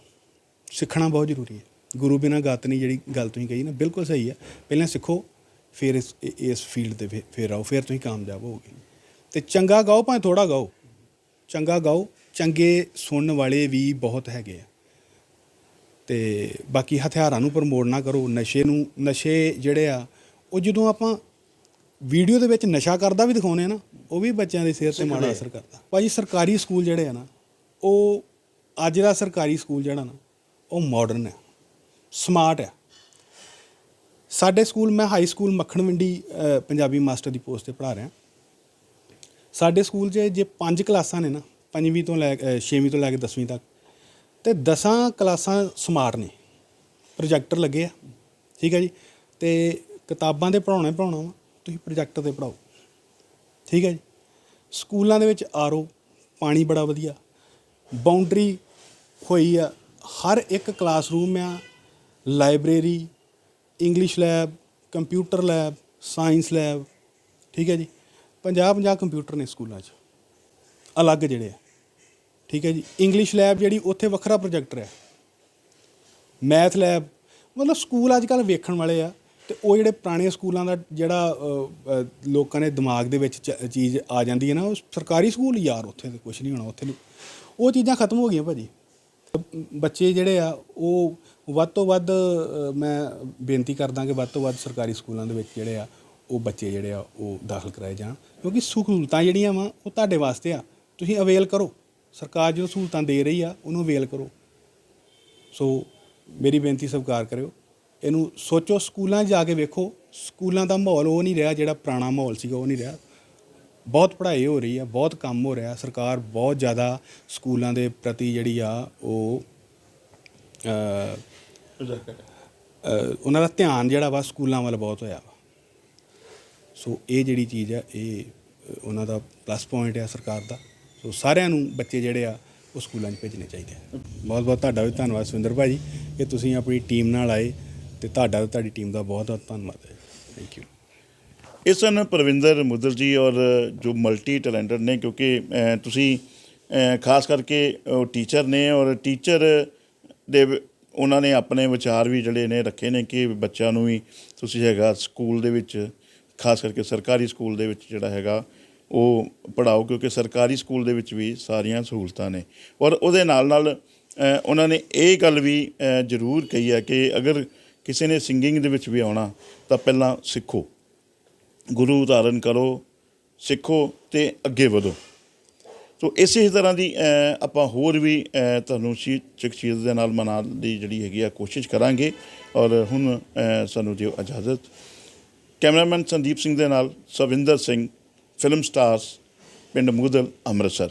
ਸਿੱਖਣਾ ਬਹੁਤ ਜ਼ਰੂਰੀ ਹੈ। ਗੁਰੂ ਬਿਨਾਂ ਗਤ ਨਹੀਂ ਜਿਹੜੀ ਗੱਲ ਤੁਸੀਂ ਕਹੀ ਨਾ, ਬਿਲਕੁਲ ਸਹੀ ਹੈ। ਪਹਿਲਾਂ ਸਿੱਖੋ, ਫਿਰ ਇਸ ਇਸ ਫੀਲਡ ਤੇ ਫਿਰ- ਫਿਰ ਆਓ, ਫਿਰ ਤੁਸੀਂ ਕਾਮਯਾਬ ਹੋਵੋਗੇ। ਤੇ ਚੰਗਾ ਗਾਓ ਭਾਵੇਂ ਥੋੜਾ ਗਾਓ। ਚੰਗਾ ਗਾਓ, ਚੰਗੇ ਸੁਣਨ ਵਾਲੇ ਵੀ ਬਹੁਤ ਹੈਗੇ ਆ। ਤੇ ਬਾਕੀ ਹਥਿਆਰਾਂ ਨੂੰ ਪ੍ਰਮੋਟ ਨਾ ਕਰੋ ਨਸ਼ੇ ਨੂੰ ਨਸ਼ੇ ਜਿਹੜੇ ਆ ਉਹ ਜਦੋਂ ਆਪਾਂ ਵੀਡੀਓ ਦੇ ਵਿੱਚ ਨਸ਼ਾ ਕਰਦਾ ਵੀ ਦਿਖਾਉਂਦੇ ਆ ਨਾ ਉਹ ਵੀ ਬੱਚਿਆਂ ਦੀ ਸਿਹਤ ਤੇ ਮਾੜਾ ਅਸਰ ਕਰਦਾ। ਭਾਜੀ ਸਰਕਾਰੀ ਸਕੂਲ ਜਿਹੜੇ ਆ ਨਾ ਉਹ ਅੱਜ ਦਾ ਸਰਕਾਰੀ ਸਕੂਲ ਜਿਹੜਾ ਨਾ ਉਹ ਮਾਡਰਨ ਹੈ ਸਮਾਰਟ ਹੈ ਸਾਡੇ ਸਕੂਲ ਮੈਂ ਹਾਈ ਸਕੂਲ ਮੱਖਣ ਮੰਡੀ ਅ, ਪੰਜਾਬੀ ਮਾਸਟਰ ਦੀ ਪੋਸਟ ਤੇ ਪੜ੍ਹਾ ਰਿਹਾ। ਸਾਡੇ ਸਕੂਲ 'ਚ ਜੇ ਪੰਜ ਕਲਾਸਾਂ ਨੇ ਨਾ ਪੰਜਵੀਂ ਤੋਂ ਲੈ ਕੇ 6ਵੀਂ ਤੋਂ ਲੈ ਕੇ 10ਵੀਂ ਤੱਕ ਤੇ 10 ਕਲਾਸਾਂ ਸਮਾਰਟ ਨੇ। ਪ੍ਰੋਜੈਕਟਰ ਲੱਗੇ ਆ। ਠੀਕ ਹੈ ਜੀ? ਤੇ ਕਿਤਾਬਾਂ ਦੇ ਪੜਾਉਣਾ ਪੜਾਉਣਾ ਵਾ, ਤੁਸੀਂ ਪ੍ਰੋਜੈਕਟਰ ਤੇ ਪੜਾਓ ਠੀਕ ਹੈ ਜੀ? ਸਕੂਲਾਂ ਦੇ ਵਿੱਚ ਆਰਓ, ਪਾਣੀ ਬੜਾ ਵਧੀਆ। ਬਾਉਂਡਰੀ ਹੋਈ ਆ। ਹਰ ਇੱਕ ਕਲਾਸਰੂਮ ਆ। Library English lab computer lab science lab ਠੀਕ ਹੈ ਜੀ? 50 50 ਕੰਪਿਊਟਰ ਨੇ ਸਕੂਲਾਂ 'ਚ। ਅਲੱਗ ਜਿਹੜੇ ਆ। ਠੀਕ ਹੈ ਜੀ। ਇੰਗਲਿਸ਼ ਲੈਬ ਜਿਹੜੀ ਉੱਥੇ ਵੱਖਰਾ ਪ੍ਰੋਜੈਕਟਰ ਹੈ। ਮੈਥ ਲੈਬ ਮਤਲਬ ਸਕੂਲ ਅੱਜ ਕੱਲ ਵੇਖਣ ਵਾਲੇ ਆ ਤੇ ਉਹ ਜਿਹੜੇ ਪੁਰਾਣੇ ਸਕੂਲਾਂ ਦਾ ਜਿਹੜਾ ਲੋਕਾਂ ਦੇ ਦਿਮਾਗ ਦੇ ਵਿੱਚ ਚੀਜ਼ ਆ ਜਾਂਦੀ ਹੈ ਨਾ, ਉਹ ਸਰਕਾਰੀ ਸਕੂਲ ਯਾਰ ਉੱਥੇ ਤੇ ਕੁਝ ਨਹੀਂ ਹੋਣਾ, ਉੱਥੇ ਨੂੰ- ਉਹ ਚੀਜ਼ਾਂ ਖਤਮ ਹੋ ਗਈਆਂ ਭਾਜੀ। ਬੱਚੇ ਜਿਹੜੇ ਆ, ਉਹ ਵੱਧ ਤੋਂ ਵੱਧ ਮੈਂ ਬੇਨਤੀ ਕਰਦਾ ਕਿ ਵੱਧ ਤੋਂ ਵੱਧ ਸਰਕਾਰੀ ਸਕੂਲਾਂ ਦੇ ਵਿੱਚ ਜਿਹੜੇ ਆ, ਉਹ ਬੱਚੇ ਜਿਹੜੇ ਆ, ਉਹ ਦਾਖਲ ਕਰਾਏ ਜਾਣ। ਕਿਉਂਕਿ ਸਹੂਲਤਾਂ ਜਿਹੜੀਆਂ ਵਾ, ਉਹ ਤੁਹਾਡੇ ਵਾਸਤੇ ਆ। ਤੁਸੀਂ ਅਵੇਲ ਕਰੋ। ਸਰਕਾਰ ਜੋ ਸਹੂਲਤਾਂ ਦੇ ਰਹੀ ਆ, ਉਹਨੂੰ ਅਵੇਲ ਕਰੋ। ਸੋ ਮੇਰੀ ਬੇਨਤੀ ਸਵੀਕਾਰ ਕਰਿਓ। ਇਹਨੂੰ ਸੋਚੋ, ਸਕੂਲਾਂ 'ਚ ਜਾ ਕੇ ਵੇਖੋ। ਸਕੂਲਾਂ ਦਾ ਮਾਹੌਲ ਉਹ ਨਹੀਂ ਰਿਹਾ ਜਿਹੜਾ ਪੁਰਾਣਾ ਮਾਹੌਲ ਸੀਗਾ, ਉਹ ਨਹੀਂ ਰਿਹਾ। ਬਹੁਤ ਪੜ੍ਹਾਈ ਹੋ ਰਹੀ ਆ, ਬਹੁਤ ਕੰਮ ਹੋ ਰਿਹਾ। ਸਰਕਾਰ ਬਹੁਤ ਜ਼ਿਆਦਾ ਸਕੂਲਾਂ ਦੇ ਪ੍ਰਤੀ ਜਿਹੜੀ ਆ, ਉਹ ਉਹਨਾਂ ਦਾ ਧਿਆਨ ਜਿਹੜਾ ਵਾ ਸਕੂਲਾਂ ਵੱਲ ਬਹੁਤ ਹੋਇਆ ਵਾ। ਸੋ ਇਹ ਜਿਹੜੀ ਚੀਜ਼ ਆ, ਇਹ ਉਹਨਾਂ ਦਾ ਪਲੱਸ ਪੁਆਇੰਟ ਆ ਸਰਕਾਰ ਦਾ। ਸੋ ਸਾਰਿਆਂ ਨੂੰ ਬੱਚੇ ਜਿਹੜੇ ਆ, ਉਹ ਸਕੂਲਾਂ 'ਚ ਭੇਜਣੇ ਚਾਹੀਦੇ ਆ। ਬਹੁਤ ਬਹੁਤ ਤੁਹਾਡਾ ਵੀ ਧੰਨਵਾਦ ਸੁਰਿੰਦਰ ਭਾਜੀ ਕਿ ਤੁਸੀਂ ਆਪਣੀ ਟੀਮ ਨਾਲ ਆਏ ਤੇ ਤੁਹਾਡਾ ਤੇ ਤੁਹਾਡੀ ਟੀਮ ਦਾ ਬਹੁਤ ਬਹੁਤ ਧੰਨਵਾਦ ਹੈ। ਥੈਂਕ ਯੂ ਇਸ ਹਨ ਪ੍ਰਵਿੰਦਰ ਮੁੱਦਲ ਜੀ ਔਰ ਜੋ ਮਲਟੀ ਟੈਲੈਂਟਡ ਨੇ, ਕਿਉਂਕਿ ਤੁਸੀਂ ਖਾਸ ਕਰਕੇ ਟੀਚਰ ਨੇ ਔਰ ਟੀਚਰ ਦੇ ਉਹਨਾਂ ਨੇ ਆਪਣੇ ਵਿਚਾਰ ਵੀ ਜਿਹੜੇ ਨੇ ਰੱਖੇ ਨੇ ਕਿ ਬੱਚਿਆਂ ਨੂੰ ਵੀ ਤੁਸੀਂ ਹੈਗਾ ਸਕੂਲ ਦੇ ਵਿੱਚ, ਖਾਸ ਕਰਕੇ ਸਰਕਾਰੀ ਸਕੂਲ ਦੇ ਵਿੱਚ ਜਿਹੜਾ ਹੈਗਾ ਉਹ ਪੜਾਓ ਕਿਉਂਕਿ ਸਰਕਾਰੀ ਸਕੂਲ ਦੇ ਵਿੱਚ ਵੀ ਸਾਰੀਆਂ ਸਹੂਲਤਾਂ ਨੇ। ਔਰ ਉਹਦੇ ਨਾਲ ਨਾਲ ਉਹਨਾਂ ਨੇ ਇਹ ਗੱਲ ਵੀ ਜ਼ਰੂਰ ਕਹੀ ਹੈ ਕਿ ਅਗਰ ਕਿਸੇ ਨੇ ਸਿੰਗਿੰਗ ਦੇ ਵਿੱਚ ਵੀ ਆਉਣਾ, ਤਾਂ ਪਹਿਲਾਂ ਸਿੱਖੋ। ਗੁਰੂ ਧਾਰਨ ਕਰੋ, ਸਿੱਖੋ ਤੇ ਅੱਗੇ ਵਧੋ। ਸੋ ਇਸੇ ਤਰ੍ਹਾਂ ਦੀ ਆਪਾਂ ਹੋਰ ਵੀ ਤੁਹਾਨੂੰ ਸ਼ਖਸੀਅਤ ਦੇ ਨਾਲ ਮਨਾਉਣ ਦੀ ਜਿਹੜੀ ਹੈਗੀ ਆ, ਕੋਸ਼ਿਸ਼ ਕਰਾਂਗੇ। ਔਰ ਹੁਣ ਸਾਨੂੰ ਦਿਓ ਇਜਾਜ਼ਤ। ਕੈਮਰਾਮੈਨ ਸੰਦੀਪ ਸਿੰਘ ਦੇ ਨਾਲ ਸਵਿੰਦਰ ਸਿੰਘ। ਫਿਲਮ ਸਟਾਰਸ ਪਿੰਡ ਮੂਦਲ ਅੰਮ੍ਰਿਤਸਰ